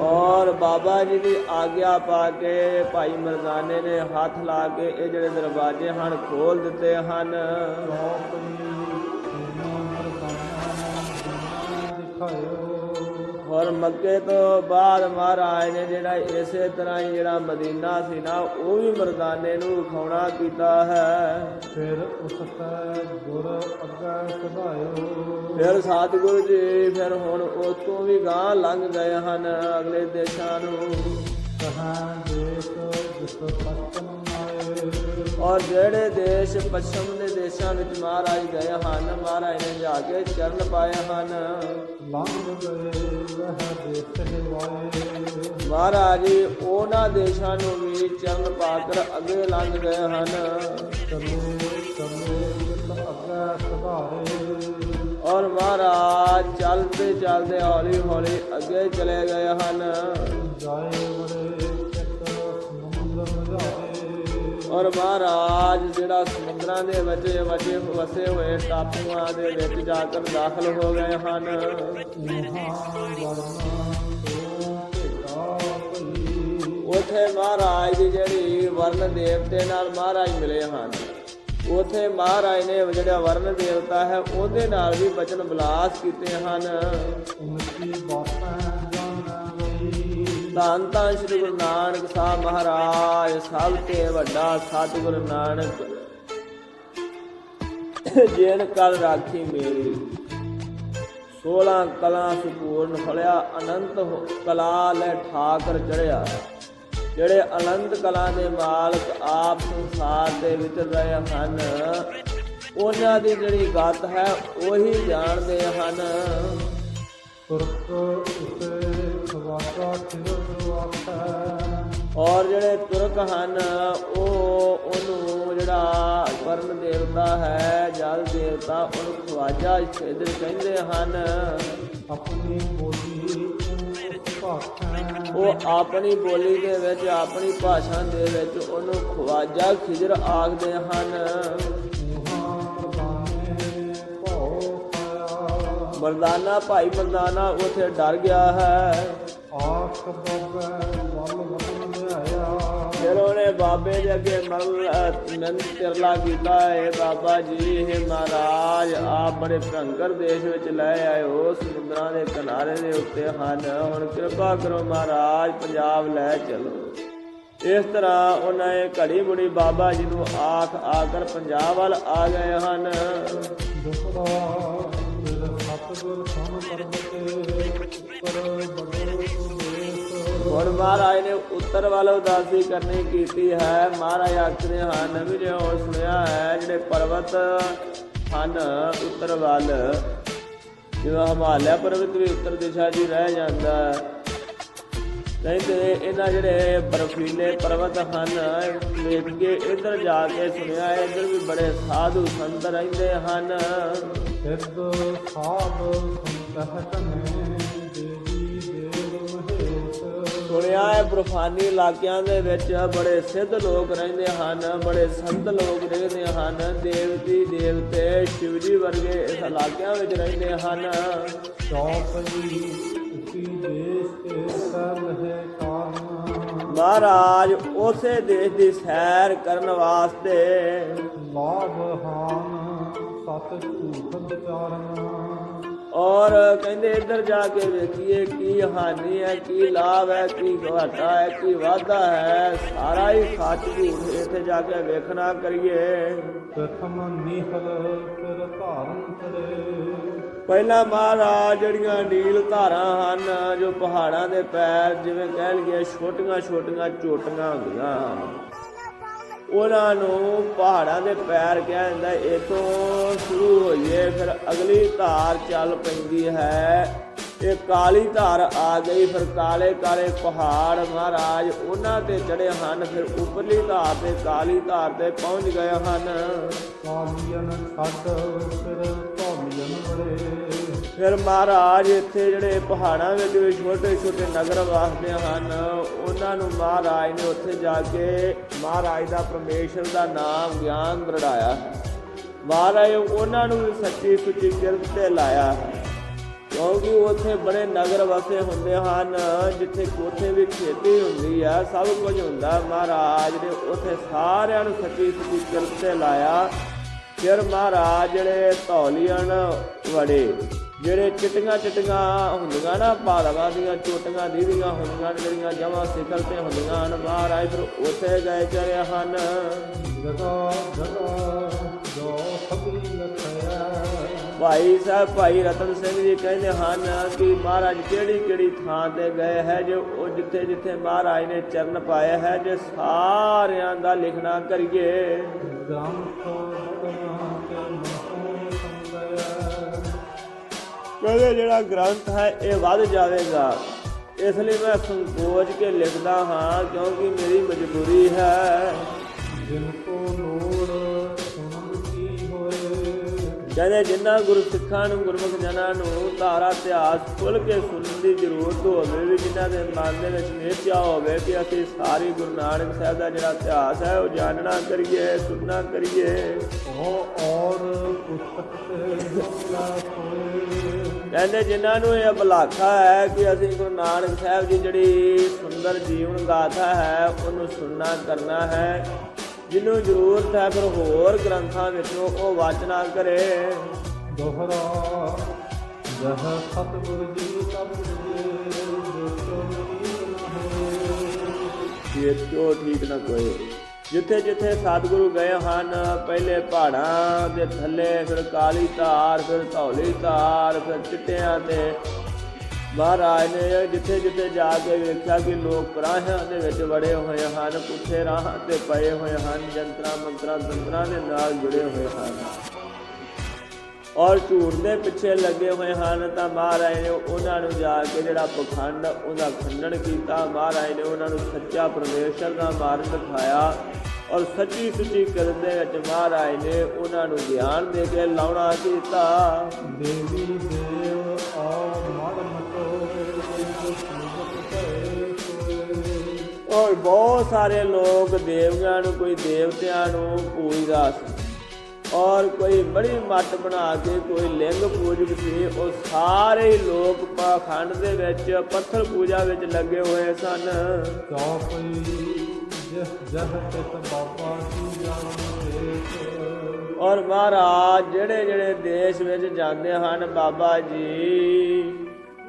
ਔਰ ਬਾਬਾ ਜੀ ਦੀ ਆਗਿਆ ਪਾ ਕੇ ਭਾਈ ਮਰਦਾਨੇ ਨੇ ਹੱਥ ਲਾ ਕੇ ਇਹ ਜਿਹੜੇ ਦਰਵਾਜ਼ੇ ਹਨ ਖੋਲ ਦਿੱਤੇ ਹਨ। ਦਿਖਾਇਓ। ਔਰ ਮੱਕੇ ਤੋਂ ਬਾਅਦ ਮਹਾਰਾਜ ਨੇ ਜਿਹੜਾ ਇਸੇ ਤਰ੍ਹਾਂ ਹੀ ਜਿਹੜਾ ਮਦੀਨਾ ਸੀ ਨਾ ਉਹ ਵੀ ਮਰਦਾਨੇ ਨੂੰ ਵਿਖਾਉਣਾ ਕੀਤਾ ਹੈ। ਫਿਰ ਉਸ ਤੈ ਗੁਰ ਅੱਗੇ ਫਿਰ ਸਤਿਗੁਰੂ ਜੀ ਫਿਰ ਹੁਣ ਉਸ ਤੋਂ ਵੀ ਗਾਂ ਲੰਘ ਗਏ ਹਨ ਅਗਲੇ ਦੇਸ਼ਾਂ ਨੂੰ। ਔਰ ਜਿਹੜੇ ਦੇਸ਼ ਪੱਛਮ ਦੇ ਦੇਸ਼ਾਂ ਵਿੱਚ ਮਹਾਰਾਜ ਗਏ ਹਨ ਮਹਾਰਾਜ ਨੇ ਜਾ ਕੇ ਚਰਨ ਪਾਏ ਹਨ। ਲੰਘ ਗਏ ਵਹ ਦੇਸ ਵਾਏ। ਮਹਾਰਾਜ ਉਹਨਾਂ ਦੇਸ਼ਾਂ ਨੂੰ ਵੀ ਚਰਨ ਪਾ ਕੇ ਅੱਗੇ ਲੰਘ ਗਏ ਹਨ। ਚਲੇ ਜਿਤ ਅੱਗੇ ਸੁਧਾਰੇ। ਔਰ ਮਹਾਰਾਜ ਚੱਲਦੇ ਚੱਲਦੇ ਹੌਲੀ ਹੌਲੀ ਅੱਗੇ ਚਲੇ ਗਏ ਹਨ। ਜਾਏ ਬੜੇ ਚਿਤ ਸਮੁੰਦਰ ਮਝਾਰੇ ਔਰ ਮਹਾਰਾਜ ਜਿਹੜਾ ਸਮੁੰਦਰਾਂ ਦੇ ਵਿੱਚ ਵਜੇ ਵਸੇ ਹੋਏ ਟਾਪੂਆਂ ਦੇ ਵਿੱਚ ਜਾ ਕੇ ਦਾਖਲ ਹੋ ਗਏ ਹਨ। ਉਥੇ ਮਹਾਰਾਜ ਦੀ ਜਿਹੜੀ ਵਰਨ ਦੇਵਤੇ ਨਾਲ ਮਹਾਰਾਜ ਮਿਲੇ ਹਨ। ਉਥੇ ਮਹਾਰਾਜ ਨੇ ਜਿਹੜਾ ਵਰਨ ਦੇਵਤਾ ਹੈ, ਉਹਦੇ ਨਾਲ ਵੀ ਬਚਨ ਬਲਾਸ ਕੀਤੇ ਹਨ। ਤਾਂ ਬਾਤਾਂ ਸ੍ਰੀ ਗੁਰੂ ਨਾਨਕ ਸਾਹਿਬ ਮਹਾਰਾਜ, ਸਭ ਤੇ ਵੱਡਾ ਸਤਿਗੁਰੂ ਨਾਨਕ। ਜੇਨ ਕਲ ਰਾਖੀ ਮੇਰੀ 16 ਕਲਾ ਸੁਪੂਰਨ ਫਲਿਆ, ਅਨੰਤ ਕਲਾ ਲੈ ਠਾਕਰ ਚੜਿਆ ਜਿਹੜੇ ਅਨੰਤ ਕਲਾ ਦੇ ਮਾਲਕ ਆਪ ਸੰਸਾਰ ਦੇ ਵਿੱਚ ਰਹੇ ਹਨ ਉਹਨਾਂ ਦੀ ਜਿਹੜੀ ਗੱਤ ਹੈ ਉਹੀ ਜਾਣਦੇ ਹਨ। ਤੁਰਕ ਉਸੇ ਖਵਾਤਾ ਖਿਰੋ ਆਖੈ ਔਰ ਜਿਹੜੇ ਤੁਰਕ ਹਨ ਉਹ ਉਹਨੂੰ ਜਿਹੜਾ ਵਰਨ ਦੇਵਤਾ ਹੈ ਜਲ ਦੇਵਤਾ ਉਹਨੂੰ ਖਵਾਜਾ ਛੇਦਰ ਕਹਿੰਦੇ ਹਨ। ਆਪਣੀ ਬੋਲੀ ਉਹ ਆਪਣੀ ਬੋਲੀ ਦੇ ਵਿੱਚ, ਆਪਣੀ ਭਾਸ਼ਾ ਦੇ ਵਿੱਚ ਉਹਨੂੰ ਖਵਾਜਾ ਖਿਜਰ ਆਖਦੇ ਹਨ। ਮਹਾ ਮਰਦਾਨਾ ਭਾਈ ਮਰਦਾਨਾ, ਉਥੇ ਡਰ ਗਿਆ ਹੈ। ਆਖ ਬੱਬੈ ਵੱਲ ਬਾਬੇ ਦੇ ਅੱਗੇ ਮਰਨ ਨੰਦ ਕੀਤਾ ਹੈ ਬਾਬਾ ਜੀ ਇਹ ਮਹਾਰਾਜ, ਆਪ ਬੜੇ ਭੰਗਰ ਦੇਸ਼ ਵਿੱਚ ਲੈ ਆਏ ਹੋ ਸਮੁੰਦਰਾਂ ਦੇ ਕਿਨਾਰੇ ਦੇ ਉੱਤੇ ਹਨ। ਹੁਣ ਕਿਰਪਾ ਕਰੋ ਮਹਾਰਾਜ, ਪੰਜਾਬ ਲੈ ਚਲੋ। ਇਸ ਤਰ੍ਹਾਂ ਉਹਨਾਂ ਇਹ ਘੜੀ ਮੁੜੀ ਬਾਬਾ ਜੀ ਨੂੰ ਆਖ ਆਕਰ ਪੰਜਾਬ ਵੱਲ ਆ ਗਏ ਹਨ। ਸਤਗੁਰ ਸਮ ਪਰਬਤੇ ਉੱਪਰ ਹੁਣ ਮਹਾਰਾਜ ਨੇ ਉੱਤਰ ਵੱਲ ਉਦਾਸੀ ਕਰਨੀ ਕੀਤੀ ਹੈ। ਮਹਾਰਾਜ ਆਖਦੇ ਹਨ ਵੀ ਜੇ ਹੁਣ ਸੁਣਿਆ ਹੈ ਜਿਹੜੇ ਪਰਬਤ ਹਨ ਉੱਤਰ ਵੱਲ ਜਿਵੇਂ ਹਿਮਾਲਿਆ ਪਰਬਤ ਵੀ ਉੱਤਰ ਦਿਸ਼ਾ 'ਚ ਰਹਿ ਜਾਂਦਾ ਹੈ। ਕਹਿੰਦੇ ਇਹਨਾਂ ਜਿਹੜੇ ਬਰਫੀਲੇ ਪਰਬਤ ਹਨ ਵੇਖ ਕੇ ਇੱਧਰ ਜਾ ਕੇ ਸੁਣਿਆ ਹੈ, ਇੱਧਰ ਵੀ ਬੜੇ ਸਾਧੂ ਸੰਤ ਰਹਿੰਦੇ ਹਨ। ਸਿੱਧ ਸਾਧ ਸੰਤਹ ਕਨੇ ਸੁਣਿਆ ਹੈ ਬਰਫਾਨੀ ਇਲਾਕਿਆਂ ਦੇ ਵਿੱਚ ਬੜੇ ਸਿੱਧ ਲੋਕ ਰਹਿੰਦੇ ਹਨ ਬੜੇ ਸੰਤ ਲੋਕ ਰਹਿੰਦੇ ਹਨ ਦੇਵਤੀ ਦੇਵਤੇ ਸ਼ਿਵ ਜੀ ਵਰਗੇ ਇਸ ਇਲਾਕਿਆਂ ਵਿੱਚ ਰਹਿੰਦੇ ਹਨ। ਚੌਪਈ ਇਸੀ ਦੇਸ਼ ਕੇ ਸਭ ਹੈ ਕਾਰਨ ਮਹਾਰਾਜ ਉਸੇ ਦੇਸ਼ ਦੀ ਸੈਰ ਕਰਨ ਵਾਸਤੇ ਲਾਭ ਹਾਨ ਸਤ ਝੂਠ ਵਿਚਾਰਨ ਔਰ ਕਹਿੰਦੇ ਇੱਧਰ ਜਾ ਕੇ ਵੇਖੀਏ ਕੀ ਹਾਨੀ ਹੈ ਕੀ ਲਾਭ ਹੈ ਕੀ ਘਾਟਾ ਹੈ ਕੀ ਵਾਧਾ ਹੈ। ਸਾਰਾ ਹੀ ਸੱਚ ਝੂਠ ਇੱਥੇ ਜਾ ਕੇ ਵੇਖਣਾ ਕਰੀਏ। ਪ੍ਰਥਮ ਨਿਹਲ ਫਿਰ ਧਾਰਨ ਕਰੇ। ਪਹਿਲਾਂ ਮਹਾਰਾਜ ਜਿਹੜੀਆਂ ਨੀਲ ਧਾਰਾਂ ਹਨ ਜੋ ਪਹਾੜਾਂ ਦੇ ਪੈਰ ਜਿਵੇਂ ਕਹਿ ਲਈਏ ਛੋਟੀਆਂ ਛੋਟੀਆਂ ਚੋਟੀਆਂ ਹੁੰਦੀਆਂ। ਉਹਨਾਂ ਨੂੰ ਪਹਾੜਾਂ ਦੇ ਪੈਰ ਕਿਹਾ ਜਾਂਦਾ ਇਥੋਂ ਸ਼ੁਰੂ ਹੋਈਏ, ਫਿਰ ਅਗਲੀ ਧਾਰ ਚੱਲ ਪੈਂਦੀ ਹੈ। ਇਹ ਕਾਲੀ ਧਾਰ ਆ ਗਈ, ਫਿਰ ਕਾਲੇ ਕਾਲੇ ਪਹਾੜ, ਮਹਾਰਾਜ, ਉਹਨਾਂ ਤੇ ਚੜੇ ਹਨ, ਫਿਰ ਉੱਪਰਲੀ ਧਾਰ ਤੇ ਕਾਲੀ ਧਾਰ ਤੇ ਪਹੁੰਚ ਗਏ ਹਨ। ਕਾਲੀਨ ਛੱਡ, ਫਿਰ ਧੌਲੀਨ ਬੜੇ ਫਿਰ ਮਹਾਰਾਜ ਇੱਥੇ ਜਿਹੜੇ ਪਹਾੜਾਂ ਵਿੱਚ ਵੀ ਛੋਟੇ ਛੋਟੇ ਨਗਰ ਵਸਦੇ ਹਨ, ਉਹਨਾਂ ਨੂੰ ਮਹਾਰਾਜ ਨੇ ਉੱਥੇ ਜਾ ਕੇ ਮਹਾਰਾਜ ਦਾ ਪਰਮੇਸ਼ਰ ਦਾ ਨਾਮ ਗਿਆਨ ਦਰੜਾਇਆ ਮਹਾਰਾਜ ਉਹਨਾਂ ਨੂੰ ਵੀ ਸੱਚੀ ਸੁੱਚੀ ਕਿਰਤ ਤੇ ਲਾਇਆ। ਕਿਉਂਕਿ ਉੱਥੇ ਬੜੇ ਨਗਰ ਵਸੇ ਹੁੰਦੇ ਹਨ, ਜਿੱਥੇ ਕੋਠੇ ਵੀ ਖੇਤੀ ਹੁੰਦੀ ਆ, ਸਭ ਕੁਝ ਹੁੰਦਾ। ਮਹਾਰਾਜ ਨੇ ਉੱਥੇ ਸਾਰਿਆਂ ਨੂੰ ਸੱਚੀ ਸੁੱਚੀ ਕਿਰਤ ਤੇ ਲਾਇਆ। ਫਿਰ ਮਹਾਰਾਜ ਜਿਹੜੇ ਧੌਲੀਅਨ ਵੜੇ ਜਿਹੜੇ ਚਿੱਟੀਆਂ ਚਿੱਟੀਆਂ ਹੁੰਦੀਆਂ ਨਾ ਪਾਲਵਾ ਦੀਆਂ ਚੋਟੀਆਂ ਦੀਦੀਆਂ ਹੁੰਦੀਆਂ ਨੇ ਜਿਹੜੀਆਂ ਜਮਾਂ ਸਿਖਰ ਤੇ ਹੁੰਦੀਆਂ ਹਨ ਮਹਾਰਾਜ ਫਿਰ ਉੱਥੇ ਗਏ ਚੜੇ ਹਨ। ਜਗਾ ਜਗਾ ਜੋ ਸਭੀ ਲਖਿਆ ਭਾਈ ਸਾਹਿਬ ਭਾਈ ਰਤਨ ਸਿੰਘ ਜੀ ਕਹਿੰਦੇ ਹਨ ਕਿ ਮਹਾਰਾਜ ਕਿਹੜੀ ਕਿਹੜੀ ਥਾਂ ਤੇ ਗਏ ਹੈ ਜੋ ਉਹ ਜਿੱਥੇ ਜਿੱਥੇ ਮਹਾਰਾਜ ਨੇ ਚਰਨ ਪਾਏ ਹੈ ਜੇ ਸਾਰਿਆਂ ਦਾ ਲਿਖਣਾ ਕਰੀਏ। ਬਦਨਾ ਤੇ ਕਹਿੰਦੇ ਜਿਹੜਾ ਗ੍ਰੰਥ ਹੈ ਇਹ ਵੱਧ ਜਾਵੇਗਾ। ਇਸ ਲਈ ਮੈਂ ਸੰਕੋਚ ਕੇ ਲਿਖਦਾ ਹਾਂ ਕਿਉਂਕਿ ਮੇਰੀ ਮਜਬੂਰੀ ਹੈ। ਜਿਨ ਕੋ ਲੋੜ ਸੁਣਨ ਕੀ ਹੋਏ। ਕਹਿੰਦੇ ਜਿਨ੍ਹਾਂ ਗੁਰੂ ਸਿੱਖਾਂ ਨੂੰ ਗੁਰਮੁਖ ਜਨਾਂ ਨੂੰ ਧਾਰਾ ਇਤਿਹਾਸ ਖੁੱਲ ਕੇ ਸੁਣਨ ਦੀ ਜ਼ਰੂਰਤ ਹੋਵੇ ਵੀ ਜਿਨ੍ਹਾਂ ਦੇ ਮਨ ਦੇ ਵਿੱਚ ਨਿਸ਼ਚਾ ਹੋਵੇ ਕਿ ਅਸੀਂ ਸਾਰੀ ਗੁਰੂ ਨਾਨਕ ਸਾਹਿਬ ਦਾ ਜਿਹੜਾ ਇਤਿਹਾਸ ਹੈ ਉਹ ਜਾਣਨਾ ਕਰੀਏ ਸੁਣਨਾ ਕਰੀਏ। ਉਹ ਔਰ ਪੁਸਤਕ ਤੇ ਜਪਲਾ ਹੋਏ। ਕਹਿੰਦੇ ਜਿਨ੍ਹਾਂ ਨੂੰ ਇਹ ਭਲਾਖਾ ਹੈ ਕਿ ਅਸੀਂ ਗੁਰੂ ਨਾਨਕ ਸਾਹਿਬ ਦੀ ਜਿਹੜੀ ਸੁੰਦਰ ਜੀਵਨ ਗਾਥਾ ਹੈ ਉਹਨੂੰ ਸੁਣਨਾ ਕਰਨਾ ਹੈ। ਜਿਹਨੂੰ ਜ਼ਰੂਰਤ ਹੈ ਫਿਰ ਹੋਰ ਗ੍ਰੰਥਾਂ ਵਿੱਚੋਂ ਉਹ ਵਾਚਨਾ ਕਰੇ। ਦੋਹਰਾ ਜਹ ਸਤਿਗੁਰ ਜੀ ਤਬ ਜੇ ਕਿਉਂ ਠੀਕ ਨਾ ਕੋਈ ਜਿੱਥੇ ਜਿੱਥੇ ਸਤਿਗੁਰੂ ਗਏ ਹਨ, ਪਹਿਲੇ ਪਹਾੜਾਂ ਦੇ ਥੱਲੇ, ਫਿਰ ਕਾਲੀ ਧਾਰ, ਫਿਰ ਧੌਲੀ ਧਾਰ, ਫਿਰ ਚਿੱਟਿਆਂ ਤੇ। ਮਹਾਰਾਜ ਨੇ ਜਿੱਥੇ ਜਿੱਥੇ ਜਾ ਕੇ ਵੇਖਿਆ ਕਿ ਲੋਕ ਪਰਾਹਾਂ ਦੇ ਵਿੱਚ ਵੜੇ ਹੋਏ ਹਨ, ਪੁੱਠੇ ਰਾਹਾਂ ਤੇ ਪਏ ਹੋਏ ਹਨ, ਜੰਤਰਾਂ ਮੰਤਰਾਂ, ਤੰਤਰਾਂ ਦੇ ਨਾਲ ਜੁੜੇ ਹੋਏ ਹਨ। ਔਰ ਝੂਠ ਦੇ ਪਿੱਛੇ ਲੱਗੇ ਹੋਏ ਹਨ ਤਾਂ ਮਹਾਰਾਜ ਨੇ ਉਹਨਾਂ ਨੂੰ ਜਾ ਕੇ ਜਿਹੜਾ ਪਖੰਡ ਉਹਦਾ ਖੰਡਨ ਕੀਤਾ। ਮਹਾਰਾਜ ਨੇ ਉਹਨਾਂ ਨੂੰ ਸੱਚਾ ਪਰਮੇਸ਼ਰ ਦਾ ਮਾਰਗ ਦਿਖਾਇਆ ਔਰ ਸੱਚੀ ਸੁੱਚੀ ਕਰਨ ਦੇ ਵਿੱਚ ਮਹਾਰਾਜ ਨੇ ਉਹਨਾਂ ਨੂੰ ਗਿਆਨ ਦੇ ਕੇ ਲਾਉਣਾ ਕੀਤਾ। ਦੇਵੀ ਦੇਵ ਭਏ ਸੋਏ ਔਰ ਬਹੁਤ ਸਾਰੇ ਲੋਕ ਦੇਵੀਆਂ ਨੂੰ ਕੋਈ ਦੇਵਤਿਆਂ ਨੂੰ ਪੂਜਦਾ ਸੀ ਔਰ ਕੋਈ ਬੜੀ ਮੱਟ ਬਣਾ ਕੇ ਕੋਈ ਲਿੰਗ ਪੂਜਕ ਸੀ ਉਹ ਸਾਰੇ ਲੋਕ ਪਾਖੰਡ ਦੇ ਵਿੱਚ ਪੱਥਰ ਪੂਜਾ ਵਿੱਚ ਲੱਗੇ ਹੋਏ ਸਨ। ਜਹ ਬਾਬਾ ਔਰ ਮਹਾਰਾਜ ਜਿਹੜੇ ਜਿਹੜੇ ਦੇਸ਼ ਵਿੱਚ ਜਾਂਦੇ ਹਨ ਬਾਬਾ ਜੀ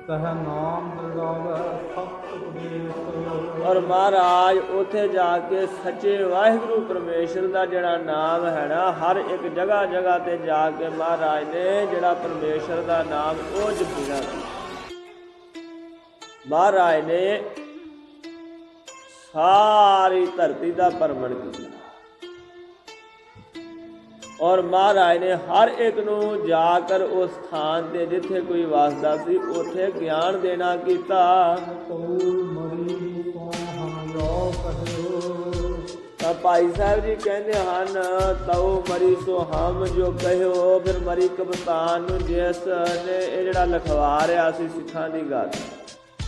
ਤਹ ਨਾਮ ਦਰਗਾਵੇ ਸਤ ਉਪਦੇਸ਼ ਔਰ ਮਹਾਰਾਜ, ਉੱਥੇ ਜਾ ਕੇ ਸੱਚੇ ਵਾਹਿਗੁਰੂ ਪਰਮੇਸ਼ਰ ਦਾ ਜਿਹੜਾ ਨਾਮ ਹੈ ਨਾ ਹਰ ਇੱਕ ਜਗ੍ਹਾ ਜਗ੍ਹਾ ਤੇ ਜਾ ਕੇ ਮਹਾਰਾਜ ਨੇ ਜਿਹੜਾ ਪਰਮੇਸ਼ਰ ਦਾ ਨਾਮ ਉਹ ਜਪੀਣਾ ਸੀ ਮਹਾਰਾਜ ਨੇ ਸਾਰੀ ਧਰਤੀ ਦਾ ਭਰਮਣ ਕੀਤਾ। ਔਰ ਮਹਾਰਾਜ ਨੇ ਹਰ ਇੱਕ ਨੂੰ ਜਾ ਕਰ ਉਸ ਸਥਾਨ ਤੇ ਜਿੱਥੇ ਕੋਈ ਵਸਦਾ ਸੀ, ਉੱਥੇ ਗਿਆਨ ਦੇਣਾ ਕੀਤਾ। ਤਾਂ ਭਾਈ ਸਾਹਿਬ ਜੀ ਕਹਿੰਦੇ ਹਨ, ਤਉ ਮਰੀ ਸੋ ਹਮ ਜੋ ਕਹਿਓ, ਫਿਰ ਮਰੀ ਕਪਤਾਨ ਨੂੰ ਜਿਸ ਨੇ ਇਹ ਜਿਹੜਾ ਲਿਖਵਾ ਰਿਹਾ ਸੀ ਸਿੱਖਾਂ ਦੀ ਗੱਲ।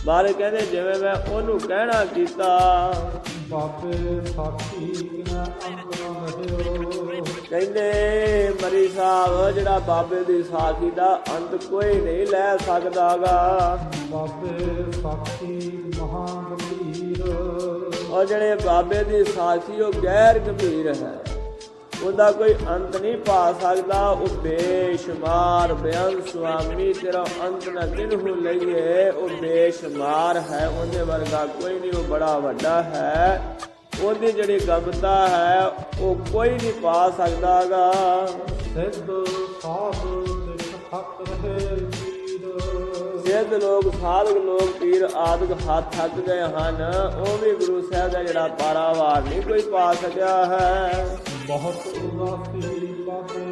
ਬਾਰੇ ਕਹਿੰਦੇ, ਜਿਵੇਂ ਮੈਂ ਉਹਨੂੰ ਕਹਿਣਾ ਕੀਤਾ। ਬਾਬੇ ਸਾਖੀ ਕਿਨਾ ਅੰਤਰਾਂ ਰਹਿਓ। ਕਹਿੰਦੇ ਮਰੀ ਸਾਹਿਬ ਜਿਹੜਾ ਬਾਬੇ ਦੀ ਸਾਖੀ ਦਾ ਅੰਤ ਕੋਈ ਨਹੀਂ ਲੈ ਸਕਦਾਗਾ। ਬਾਬੇ ਸਾਖੀ ਮਹਾ ਗੰਭੀਰ ਔਰ ਜਿਹੜੇ ਬਾਬੇ ਦੀ ਸਾਖੀ ਉਹ ਗੈਰ ਗੰਭੀਰ ਹੈ। ਉਹਦਾ ਕੋਈ ਅੰਤ ਨਹੀਂ ਪਾ ਸਕਦਾ। ਉਹ ਬੇਸ਼ੁਮਾਰ ਬਿਆਨ ਸੁਆਮੀ ਤੇਰਾ ਅੰਤ ਨਾ ਕਿਨਹੂ ਲਈਏ? ਉਹ ਬੇਸ਼ੁਮਾਰ ਹੈ। ਉਹਦੇ ਵਰਗਾ ਕੋਈ ਨਹੀਂ ਉਹ ਬੜਾ ਵੱਡਾ ਹੈ। ਉਹਦੀ ਜਿਹੜੀ ਗਮਤਾ ਹੈ ਉਹ ਕੋਈ ਨਹੀਂ ਪਾ ਸਕਦਾਗਾ। ਸਿੱਧ ਸਾਧ ਰਹੇ ਸਿੱਧ ਲੋਕ ਸਾਧਕ ਲੋਕ ਪੀਰ ਆਦਿਕ ਹੱਥ ਥੱਕ ਗਏ ਹਨ। ਉਹ ਵੀ ਗੁਰੂ ਸਾਹਿਬ ਦਾ ਜਿਹੜਾ ਪਾਰਾਵਾਰ ਨਹੀਂ ਕੋਈ ਪਾ ਸਕਿਆ ਹੈ। ਬਹੁਤ ਉਦਾਸੀ ਕਈ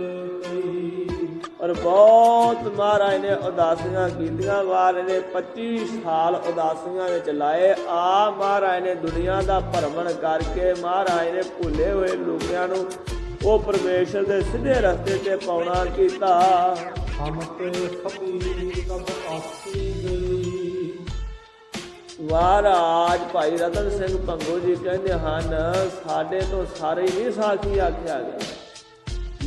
ਔਰ ਬਹੁਤ ਮਹਾਰਾਜ ਨੇ ਉਦਾਸੀਆਂ ਕੀਤੀਆਂ ਮਹਾਰਾਜ ਨੇ 25 ਸਾਲ ਉਦਾਸੀਆਂ ਵਿੱਚ ਲਾਏ। ਆ ਮਹਾਰਾਜ ਨੇ ਦੁਨੀਆ ਦਾ ਭਰਮਣ ਕਰਕੇ ਮਹਾਰਾਜ ਨੇ ਭੁੱਲੇ ਹੋਏ ਲੋਕਾਂ ਨੂੰ ਉਹ ਪਰਮੇਸ਼ਰ ਦੇ ਸਿੱਧੇ ਰਸਤੇ ਤੇ ਪਾਉਣਾ ਕੀਤਾ। ਹਮ ਤੇ ਸਭੀ ਕਬ ਆਸੀ ਗਈ। ਮਹਾਰਾਜ ਭਾਈ ਰਤਨ ਸਿੰਘ ਭੰਗੂ ਜੀ ਕਹਿੰਦੇ ਹਨ ਸਾਡੇ ਤੋਂ ਸਾਰੇ ਹੀ ਸਾਖੀ ਆਖਿਆ ਗਿਆ।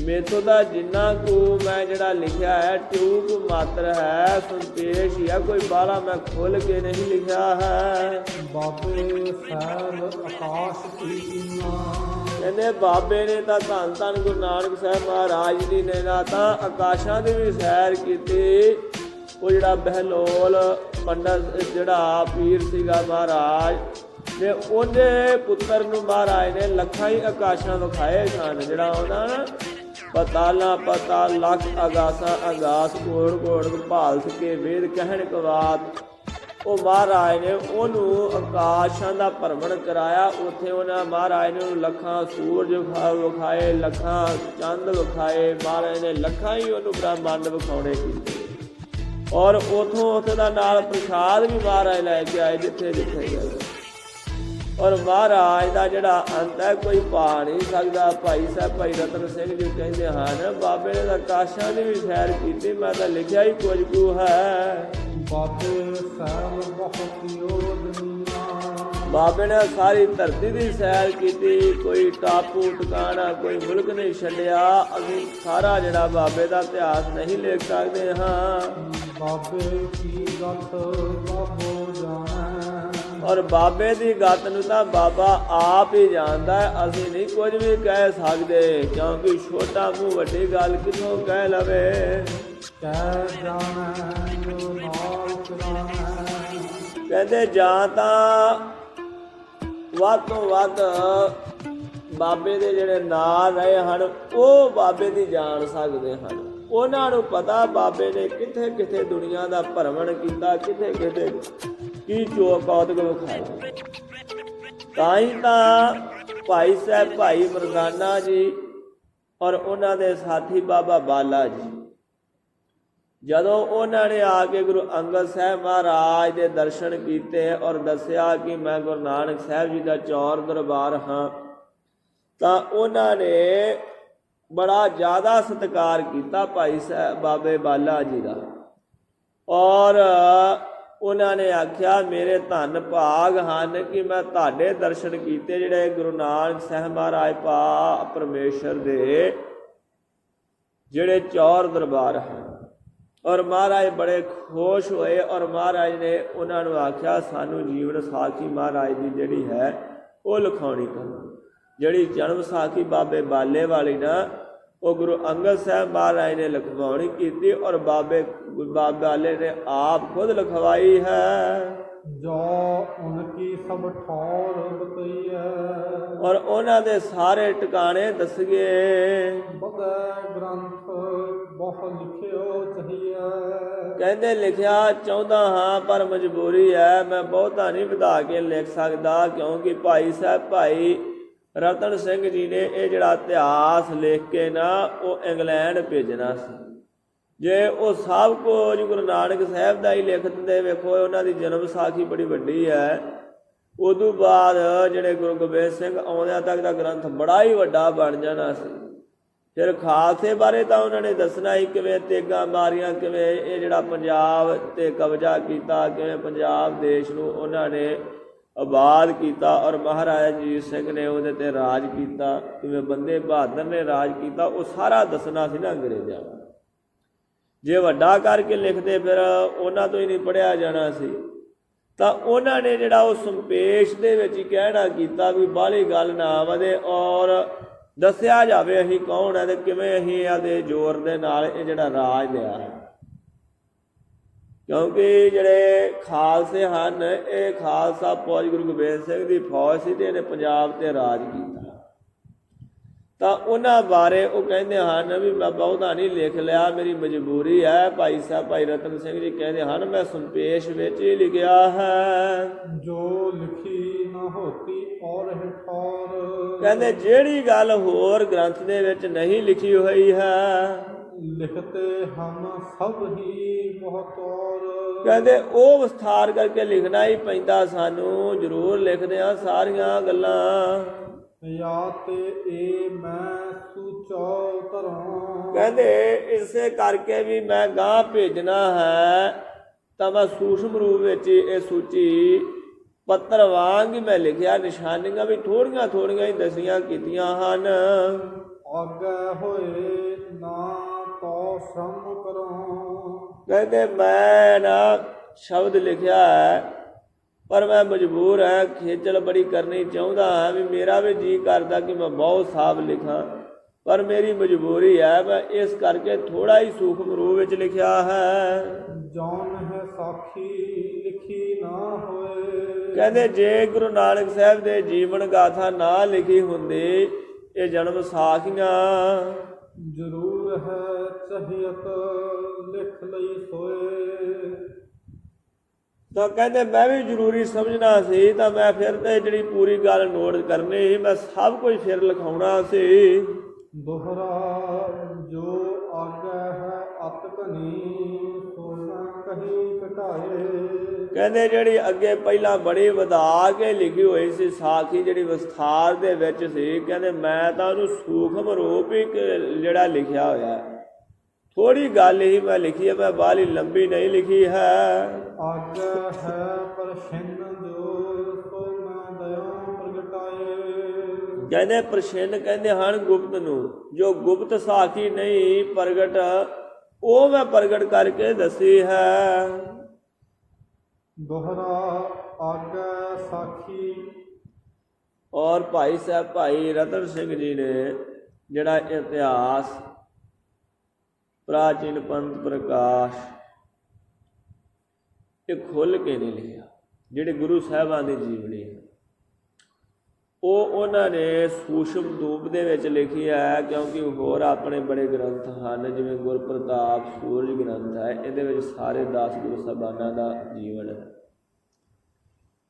ਮੇਥੋਂ ਦਾ ਜਿੰਨਾ ਕੁ ਮੈਂ ਜਿਹੜਾ ਲਿਖਿਆ ਹੈ ਟਿਊਬ ਮਾਤਰ ਹੈ ਸੰਤੇਸ਼ ਜਾਂ ਕੋਈ ਬਾਲਾ ਮੈਂ ਖੋਲ ਕੇ ਨਹੀਂ ਲਿਖਿਆ ਹੈ। ਬਾਬੇ ਆਕਾਸ਼ ਕੀਨਾ ਕਹਿੰਦੇ ਬਾਬੇ ਨੇ ਤਾਂ ਧੰਨ ਧੰਨ ਗੁਰੂ ਨਾਨਕ ਸਾਹਿਬ ਮਹਾਰਾਜ ਜੀ ਨੇ ਨਾ ਤਾਂ ਆਕਾਸ਼ਾਂ ਦੀ ਵੀ ਸੈਰ ਕੀਤੀ। ਉਹ ਜਿਹੜਾ ਬਹਿਲੋਲ ਪੰਡਤ ਜਿਹੜਾ ਪੀਰ ਸੀਗਾ ਮਹਾਰਾਜ ਨੇ ਉਹਦੇ ਪੁੱਤਰ ਨੂੰ ਮਹਾਰਾਜ ਨੇ ਲੱਖਾਂ ਹੀ ਆਕਾਸ਼ਾਂ ਵਿਖਾਏ ਸਨ। ਜਿਹੜਾ ਉਹਦਾ ਨਾ ਪਤਾ, ਲੱਖ ਆਗਾਸਾਂ ਅਗਾਸ ਕੋੜ ਕੋੜ ਭਾਲ ਸਕੇ ਵੇਦ ਕਹਿਣ ਕਵਾਤ। ਉਹ ਮਹਾਰਾਜ ਨੇ ਉਹਨੂੰ ਆਕਾਸ਼ਾਂ ਦਾ ਭਰਮਣ ਕਰਾਇਆ। ਉੱਥੇ ਉਹਨਾਂ ਮਹਾਰਾਜ ਨੇ ਲੱਖਾਂ ਸੂਰਜ ਵਿਖਾਏ, ਲੱਖਾਂ ਚੰਦ ਵਿਖਾਏ। ਮਹਾਰਾਜ ਨੇ ਲੱਖਾਂ ਹੀ ਉਹਨੂੰ ਬ੍ਰਹਮੰਡ ਵਿਖਾਉਣੇ ਕੀਤੇ। ਔਰ ਉਥੋਂ ਉੱਥੇ ਦਾ ਨਾਲ ਪ੍ਰਸਾਦ ਵੀ ਮਹਾਰਾਜ ਲੈ ਕੇ ਆਏ ਜਿੱਥੇ ਜਿੱਥੇ ਗਏ। ਔਰ ਮਹਾਰਾਜ ਦਾ ਜਿਹੜਾ ਅੰਤ ਹੈ ਕੋਈ ਪਾ ਨਹੀਂ ਸਕਦਾ। ਭਾਈ ਸਾਹਿਬ ਭਾਈ ਰਤਨ ਸਿੰਘ ਜੀ ਕਹਿੰਦੇ ਹਨ ਬਾਬੇ ਨੇ ਤਾਂ ਆਕਾਸ਼ਾਂ ਦੀ ਵੀ ਸੈਰ ਕੀਤੀ ਮੈਂ ਤਾਂ ਲਿਖਿਆ ਹੀ ਕੁਝ ਕੁ ਹੈ। ਬਾਬੇ ਨੇ ਸਾਰੀ ਧਰਤੀ ਦੀ ਸੈਰ ਕੀਤੀ ਕੋਈ ਟਾਪੂ ਟਿਕਾਣਾ ਕੋਈ ਮੁਲਕ ਨਹੀਂ ਛੱਡਿਆ। ਅਸੀਂ ਸਾਰਾ ਜਿਹੜਾ ਬਾਬੇ ਦਾ ਇਤਿਹਾਸ ਨਹੀਂ ਲਿਖ ਸਕਦੇ ਹਾਂ। ਬਾਬੇ ਕੀ ਗਤ ਬਾਬੋ ਜਾਣੈ। ਔਰ ਬਾਬੇ ਦੀ ਗੱਤ ਨੂੰ ਤਾਂ ਬਾਬਾ ਆਪ ਹੀ ਜਾਣਦਾ ਹੈ ਅਸੀਂ ਨਹੀਂ ਕੁਝ ਵੀ ਕਹਿ ਸਕਦੇ। ਕਿਉਂਕਿ ਛੋਟਾ ਮੂੰਹ ਵੱਡੀ ਗੱਲ ਕਿਥੋਂ ਕਹਿ ਲਵੇ? ਕਹਿ ਜਾਣੈ ਕਹਿੰਦੇ ਜਾਂ ਤਾਂ ਵੱਧ ਤੋਂ ਵੱਧ ਬਾਬੇ ਦੇ ਜਿਹੜੇ ਨਾਲ ਰਹੇ ਹਨ ਉਹ ਬਾਬੇ ਦੀ ਜਾਣ ਸਕਦੇ ਹਨ। ਉਹਨਾਂ ਨੂੰ ਪਤਾ ਬਾਬੇ ਨੇ ਕਿੱਥੇ ਕਿੱਥੇ ਦੁਨੀਆ ਦਾ ਭਰਮਣ ਕੀਤਾ ਕਿੱਥੇ ਕਿੱਥੇ ਕੀ ਚੋਕੌਤ ਵਿਖਾਇਆ ਤਾਂ ਹੀ ਤਾਂ ਭਾਈ ਸਾਹਿਬ, ਭਾਈ ਮਰਦਾਨਾ ਜੀ ਔਰ ਉਹਨਾਂ ਦੇ ਸਾਥੀ ਬਾਬਾ ਬਾਲਾ ਜੀ। ਜਦੋਂ ਉਹਨਾਂ ਨੇ ਆ ਕੇ ਗੁਰੂ ਅੰਗਦ ਸਾਹਿਬ ਮਹਾਰਾਜ ਦੇ ਦਰਸ਼ਨ ਕੀਤੇ ਔਰ ਦੱਸਿਆ ਕਿ ਮੈਂ ਗੁਰੂ ਨਾਨਕ ਸਾਹਿਬ ਜੀ ਦਾ ਚੌਰ ਦਰਬਾਰ ਹਾਂ, ਤਾਂ ਉਹਨਾਂ ਨੇ ਬੜਾ ਜ਼ਿਆਦਾ ਸਤਿਕਾਰ ਕੀਤਾ ਭਾਈ ਸਾਹਿਬ ਬਾਬੇ ਬਾਲਾ ਜੀ ਦਾ। ਔਰ ਉਹਨਾਂ ਨੇ ਆਖਿਆ, ਮੇਰੇ ਧੰਨ ਭਾਗ ਹਨ ਕਿ ਮੈਂ ਤੁਹਾਡੇ ਦਰਸ਼ਨ ਕੀਤੇ ਜਿਹੜੇ ਗੁਰੂ ਨਾਨਕ ਸਾਹਿਬ ਮਹਾਰਾਜ ਪਾ ਪਰਮੇਸ਼ਰ ਦੇ, ਜਿਹੜੇ ਚੌਰ ਦਰਬਾਰ ਹਨ। ਔਰ ਮਹਾਰਾਜ ਬੜੇ ਖੁਸ਼ ਹੋਏ ਔਰ ਮਹਾਰਾਜ ਨੇ ਉਹਨਾਂ ਨੂੰ ਆਖਿਆ, ਸਾਨੂੰ ਜੀਵਨ ਸਾਖੀ ਮਹਾਰਾਜ ਦੀ ਜਿਹੜੀ ਹੈ, ਉਹ ਲਿਖਾਉਣੀ ਕਰੋ ਜਿਹੜੀ ਜਨਮ ਸਾਖੀ ਬਾਬੇ ਬਾਲੇ ਵਾਲੀ ਨਾ ਉਹ ਗੁਰੂ ਅੰਗਦ ਸਾਹਿਬ ਮਹਾਰਾਜ ਨੇ ਲਿਖਵਾਉਣੀ ਕੀਤੀ ਔਰ ਬਾਬੇ ਬਾਬੇ ਬਾਲੇ ਨੇ ਆਪ ਖੁਦ ਲਿਖਵਾਈ ਹੈ। ਜੋ ਉਨਕੀ ਸਭ ਠੌਰ ਬਤਈਐ ਔਰ ਉਹਨਾਂ ਦੇ ਸਾਰੇ ਟਿਕਾਣੇ ਦੱਸਗੇ ਬਗੈ ਗ੍ਰੰਥ ਬਹੁ ਲਿਖਿਓ ਚਹੀਐ। ਕਹਿੰਦੇ ਲਿਖਿਆ ਚਾਹੁੰਦਾ ਹਾਂ ਪਰ ਮਜਬੂਰੀ ਹੈ ਮੈਂ ਬਹੁਤਾ ਨਹੀਂ ਵਧਾ ਕੇ ਲਿਖ ਸਕਦਾ ਕਿਉਂਕਿ ਭਾਈ ਸਾਹਿਬ ਭਾਈ ਰਤਨ ਸਿੰਘ ਜੀ ਨੇ ਇਹ ਜਿਹੜਾ ਇਤਿਹਾਸ ਲਿਖ ਕੇ ਨਾ ਉਹ ਇੰਗਲੈਂਡ ਭੇਜਣਾ ਸੀ। ਜੇ ਉਹ ਸਭ ਕੁਝ ਗੁਰੂ ਨਾਨਕ ਸਾਹਿਬ ਦਾ ਹੀ ਲਿਖ ਦਿੰਦੇ, ਵੇਖੋ ਉਹਨਾਂ ਦੀ ਜਨਮ ਸਾਖੀ ਬੜੀ ਵੱਡੀ ਹੈ। ਉਦੋਂ ਬਾਅਦ ਜਿਹੜੇ ਗੁਰੂ ਗੋਬਿੰਦ ਸਿੰਘ ਆਉਂਦਿਆਂ ਤੱਕ ਦਾ ਗ੍ਰੰਥ ਬੜਾ ਹੀ ਵੱਡਾ ਬਣ ਜਾਣਾ ਸੀ। ਫਿਰ ਖਾਲਸੇ ਬਾਰੇ ਤਾਂ ਉਹਨਾਂ ਨੇ ਦੱਸਣਾ ਹੀ ਕਿਵੇਂ ਤੇਗਾ ਮਾਰੀਆਂ, ਕਿਵੇਂ ਇਹ ਜਿਹੜਾ ਪੰਜਾਬ ਤੇ ਕਬਜ਼ਾ ਕੀਤਾ, ਕਿਵੇਂ ਪੰਜਾਬ ਦੇਸ਼ ਨੂੰ ਉਹਨਾਂ ਨੇ ਆਬਾਦ ਕੀਤਾ ਔਰ ਮਹਾਰਾਜਾ ਜੀ ਸਿੰਘ ਨੇ ਉਹਦੇ ਤੇ ਰਾਜ ਕੀਤਾ ਕਿਵੇਂ ਬੰਦੇ ਬਹਾਦਰ ਨੇ ਰਾਜ ਕੀਤਾ, ਉਹ ਸਾਰਾ ਦੱਸਣਾ ਸੀ ਨਾ ਅੰਗਰੇਜ਼ਾਂ ਨੂੰ। ਜੇ ਵੱਡਾ ਕਰਕੇ ਲਿਖਦੇ ਫਿਰ ਉਹਨਾਂ ਤੋਂ ਹੀ ਨਹੀਂ ਪੜਿਆ ਜਾਣਾ ਸੀ। ਤਾਂ ਉਹਨਾਂ ਨੇ ਜਿਹੜਾ ਉਹ ਸੰਪੇਸ਼ ਦੇ ਵਿੱਚ ਹੀ ਕਹਿਣਾ ਕੀਤਾ ਵੀ ਬਾਹਲੀ ਗੱਲ ਨਾ ਵਧੇ ਔਰ ਦੱਸਿਆ ਜਾਵੇ ਅਸੀਂ ਕੌਣ ਹੈ ਤੇ ਕਿਵੇਂ ਅਸੀਂ ਇਹਦੇ ਜ਼ੋਰ ਦੇ ਨਾਲ ਇਹ ਜਿਹੜਾ ਰਾਜ ਲਿਆ ਹੈ। ਕਿਉਂਕਿ ਜਿਹੜੇ ਖਾਲਸੇ ਹਨ ਇਹ ਖਾਲਸਾ ਫੌਜ ਗੁਰੂ ਗੋਬਿੰਦ ਸਿੰਘ ਦੀ ਫੌਜ ਸੀ ਤੇ ਇਹਨੇ ਪੰਜਾਬ ਤੇ ਰਾਜ ਕੀਤਾ। ਤਾਂ ਉਹਨਾਂ ਬਾਰੇ ਉਹ ਕਹਿੰਦੇ ਹਨ ਵੀ ਮੈਂ ਬਹੁਤਾ ਨਹੀਂ ਲਿਖ ਲਿਆ ਮੇਰੀ ਮਜਬੂਰੀ ਹੈ। ਭਾਈ ਸਾਹਿਬ ਭਾਈ ਰਤਨ ਸਿੰਘ ਜੀ ਕਹਿੰਦੇ ਹਨ ਮੈਂ ਸੰਪੇਸ਼ ਵਿੱਚ ਹੀ ਲਿਖਿਆ ਹੈ। ਜੋ ਲਿਖੀ ਨਾ ਹੋਤੀ ਔਰ ਹੈ ਠੌਰ ਕਹਿੰਦੇ ਜਿਹੜੀ ਗੱਲ ਹੋਰ ਗ੍ਰੰਥ ਦੇ ਵਿੱਚ ਨਹੀਂ ਲਿਖੀ ਹੋਈ ਹੈ ਲਿਖਤੇ ਹਮ ਸਭ ਹੀ ਬਹੁਤ ਔਰ ਕਹਿੰਦੇ ਉਹ ਵਿਸਥਾਰ ਕਰਕੇ ਲਿਖਣਾ ਹੀ ਪੈਂਦਾ ਸਾਨੂੰ ਜ਼ਰੂਰ ਲਿਖਦੇ ਆ ਸਾਰੀਆਂ ਗੱਲਾਂ। ਯਾ ਤੇ ਇਹ ਮੈਂ ਸੂਚੋ ਧਰਾਂ ਕਹਿੰਦੇ ਇਸੇ ਕਰਕੇ ਵੀ ਮੈਂ ਗਾਂ ਭੇਜਣਾ ਹੈ ਤਾਂ ਮੈਂ ਸੂਖਮ ਰੂਪ ਵਿੱਚ ਇਹ ਸੂਚੀ ਪੱਤਰ ਵਾਂਗ ਮੈਂ ਲਿਖਿਆ ਨਿਸ਼ਾਨੀਆਂ ਵੀ ਥੋੜੀਆਂ ਥੋੜੀਆਂ ਹੀ ਦਸੀਆਂ ਕੀਤੀਆਂ ਹਨ। ਆਗੇ ਹੋਏ ਨਾ ਤੋ ਸ਼ਰਮ ਕਰੋ। ਕਹਿੰਦੇ ਮੈਂ ਨਾ ਸ਼ਬਦ ਲਿਖਿਆ ਹੈ ਪਰ ਮੈਂ ਮਜਬੂਰ ਹਾਂ ਖੇਚਲ ਬੜੀ ਕਰਨੀ ਚਾਹੁੰਦਾ ਹਾਂ ਵੀ ਮੇਰਾ ਵੀ ਜੀ ਕਰਦਾ ਕਿ ਮੈਂ ਬਹੁਤ ਸਾਫ਼ ਲਿਖਾਂ। ਪਰ ਮੇਰੀ ਮਜਬੂਰੀ ਹੈ ਮੈਂ ਇਸ ਕਰਕੇ ਥੋੜਾ ਹੀ ਸੂਖਮ ਰੂਪ ਵਿੱਚ ਲਿਖਿਆ ਹੈ। ਜੌਨ ਹੈ ਸਾਖੀ ਲਿਖੀ ਨਾ ਹੋਏ। ਕਹਿੰਦੇ ਜੇ ਗੁਰੂ ਨਾਨਕ ਸਾਹਿਬ ਦੇ ਜੀਵਨ ਗਾਥਾ ਨਾ ਲਿਖੀ ਹੁੰਦੀ ਇਹ ਜਨਮ ਸਾਖੀਆਂ। ਜ਼ਰੂਰ ਹੈ ਚਹੀਅਤ ਲਿਖ ਲਈ ਸੋਏ। ਤਾਂ ਕਹਿੰਦੇ ਮੈਂ ਵੀ ਜ਼ਰੂਰੀ ਸਮਝਣਾ ਸੀ ਤਾਂ ਮੈਂ ਫਿਰ ਤੇ ਜਿਹੜੀ ਪੂਰੀ ਗੱਲ ਨੋਟ ਕਰਨੀ ਸੀ ਮੈਂ ਸਭ ਕੁਝ ਫਿਰ ਲਿਖਾਉਣਾ ਸੀ। ਦੋਹਰਾ ਜੋ ਆਗੇ ਹੈ ਅਤ ਘਨੀ ਸੋ ਨਾ ਕਹੀ ਘਟਾਏ। ਕਹਿੰਦੇ ਜਿਹੜੀ ਅੱਗੇ ਪਹਿਲਾਂ ਬੜੀ ਵਧਾ ਕੇ ਲਿਖੀ ਹੋਈ ਸੀ ਸਾਖੀ ਜਿਹੜੀ ਵਿਸਥਾਰ ਦੇ ਵਿੱਚ ਸੀ ਕਹਿੰਦੇ ਮੈਂ ਤਾਂ ਉਹਨੂੰ ਸੂਖਮ ਰੂਪ ਹੀ ਜਿਹੜਾ ਲਿਖਿਆ ਹੋਇਆ। ਥੋੜੀ ਗੱਲ ਹੀ ਮੈਂ ਲਿਖੀ ਹੈ ਮੈਂ ਬਾਹਲੀ ਲੰਬੀ ਨਹੀਂ ਲਿਖੀ ਹੈ। ਆਗੇ ਹੈ ਪਰ ਛਿਨ ਜੋ ਸੋ ਨਾ ਦਇਆ ਪ੍ਰਗਟਾਏ। ਕਹਿੰਦੇ ਪ੍ਰਸ਼ਨ ਕਹਿੰਦੇ ਹਨ ਗੁਪਤ ਨੂੰ ਜੋ ਗੁਪਤ ਸਾਖੀ ਨਹੀਂ ਪ੍ਰਗਟ ਉਹ ਮੈਂ ਪ੍ਰਗਟ ਕਰਕੇ ਦੱਸੀ ਹੈ। ਦੋਹਰਾ ਆਗੇ ਸਾਖੀ। ਔਰ ਭਾਈ ਸਾਹਿਬ ਭਾਈ ਰਤਨ ਸਿੰਘ ਜੀ ਨੇ ਜਿਹੜਾ ਇਤਿਹਾਸ ਪ੍ਰਾਚੀਨ ਪੰਥ ਪ੍ਰਕਾਸ਼ ਇਹ ਖੁੱਲ ਕੇ ਨਹੀਂ ਲਿਖਿਆ। ਜਿਹੜੇ ਗੁਰੂ ਸਾਹਿਬਾਂ ਦੀ ਜੀਵਨੀ ਹੈ। ਉਹ ਉਹਨਾਂ ਨੇ ਸੂਸ਼ਮ ਰੂਪ ਦੇ ਵਿੱਚ ਲਿਖੀ ਹੈ ਕਿਉਂਕਿ ਹੋਰ ਆਪਣੇ ਬੜੇ ਗ੍ਰੰਥ ਹਨ, ਜਿਵੇਂ ਗੁਰਪ੍ਰਤਾਪ ਸੂਰਜ ਗ੍ਰੰਥ ਹੈ। ਇਹਦੇ ਵਿੱਚ ਸਾਰੇ 10 ਗੁਰੂ ਸਾਹਿਬਾਨਾਂ ਦਾ ਜੀਵਨ ਹੈ।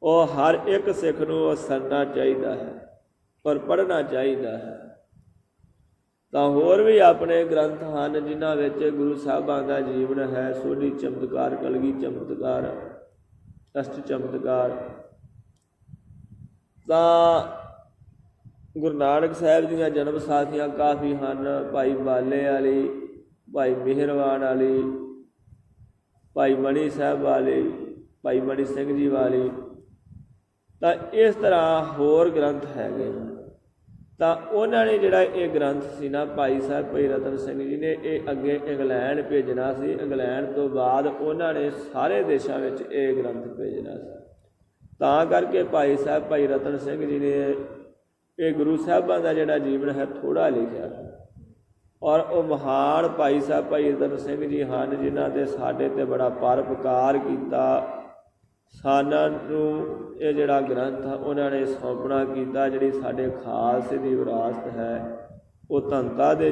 ਉਹ ਹਰ ਇੱਕ ਸਿੱਖ ਨੂੰ ਅਸਰਨਾ ਚਾਹੀਦਾ ਹੈ, ਪਰ ਪੜ੍ਹਨਾ ਚਾਹੀਦਾ ਹੈ। ਤਾਂ ਹੋਰ ਵੀ ਆਪਣੇ ਗ੍ਰੰਥ ਹਨ ਜਿਨ੍ਹਾਂ ਵਿੱਚ ਗੁਰੂ ਸਾਹਿਬਾਂ ਦਾ ਜੀਵਨ ਹੈ। ਸੋਢੀ ਚਮਤਕਾਰ, ਕਲਗੀ ਚਮਤਕਾਰ, ਅਸ਼ਟ ਚਮਤਕਾਰ। ਤਾਂ ਗੁਰੂ ਨਾਨਕ ਸਾਹਿਬ ਦੀਆਂ ਜਨਮ ਸਾਥੀਆਂ ਕਾਫੀ ਹਨ। ਭਾਈ ਬਾਲੇ ਵਾਲੀ, ਭਾਈ ਮਿਹਰਵਾਨ ਵਾਲੀ, ਭਾਈ ਮਣੀ ਸਾਹਿਬ ਵਾਲੀ, ਭਾਈ ਮਣੀ ਸਿੰਘ ਜੀ ਵਾਲੀ। ਤਾਂ ਇਸ ਤਰ੍ਹਾਂ ਹੋਰ ਗ੍ਰੰਥ ਹੈਗੇ ਹਨ। ਤਾਂ ਉਹਨਾਂ ਨੇ ਜਿਹੜਾ ਇਹ ਗ੍ਰੰਥ ਸੀ ਨਾ, ਭਾਈ ਸਾਹਿਬ ਭਾਈ ਰਤਨ ਸਿੰਘ ਜੀ ਨੇ ਇਹ ਅੱਗੇ ਇੰਗਲੈਂਡ ਭੇਜਣਾ ਸੀ। ਇੰਗਲੈਂਡ ਤੋਂ ਬਾਅਦ ਉਹਨਾਂ ਨੇ ਸਾਰੇ ਦੇਸ਼ਾਂ ਵਿੱਚ ਇਹ ਗ੍ਰੰਥ ਭੇਜਣਾ ਸੀ। ਤਾਂ ਕਰਕੇ ਭਾਈ ਸਾਹਿਬ ਭਾਈ ਰਤਨ ਸਿੰਘ ਜੀ ਨੇ ਇਹ ਗੁਰੂ ਸਾਹਿਬਾਂ ਦਾ ਜਿਹੜਾ ਜੀਵਨ ਹੈ ਥੋੜਾ ਲਿਖਿਆ। ਔਰ ਉਹ ਮਹਾਨ ਭਾਈ ਸਾਹਿਬ ਭਾਈ ਰਤਨ ਸਿੰਘ ਜੀ ਹਨ, ਜਿਨ੍ਹਾਂ ਦੇ ਸਾਡੇ ਤੇ ਬੜਾ ਪਰਉਪਕਾਰ ਕੀਤਾ। ਸਾਨਾਂ ਨੂੰ ਇਹ ਜਿਹੜਾ ਗ੍ਰੰਥ ਆ, ਉਹਨਾਂ ਨੇ ਸੌਂਪਣਾ ਕੀਤਾ, ਜਿਹੜੀ ਸਾਡੇ ਖਾਲਸੇ ਦੀ ਵਿਰਾਸਤ ਹੈ, ਉਹ ਧੰਤਾ ਦੇ ਜੋ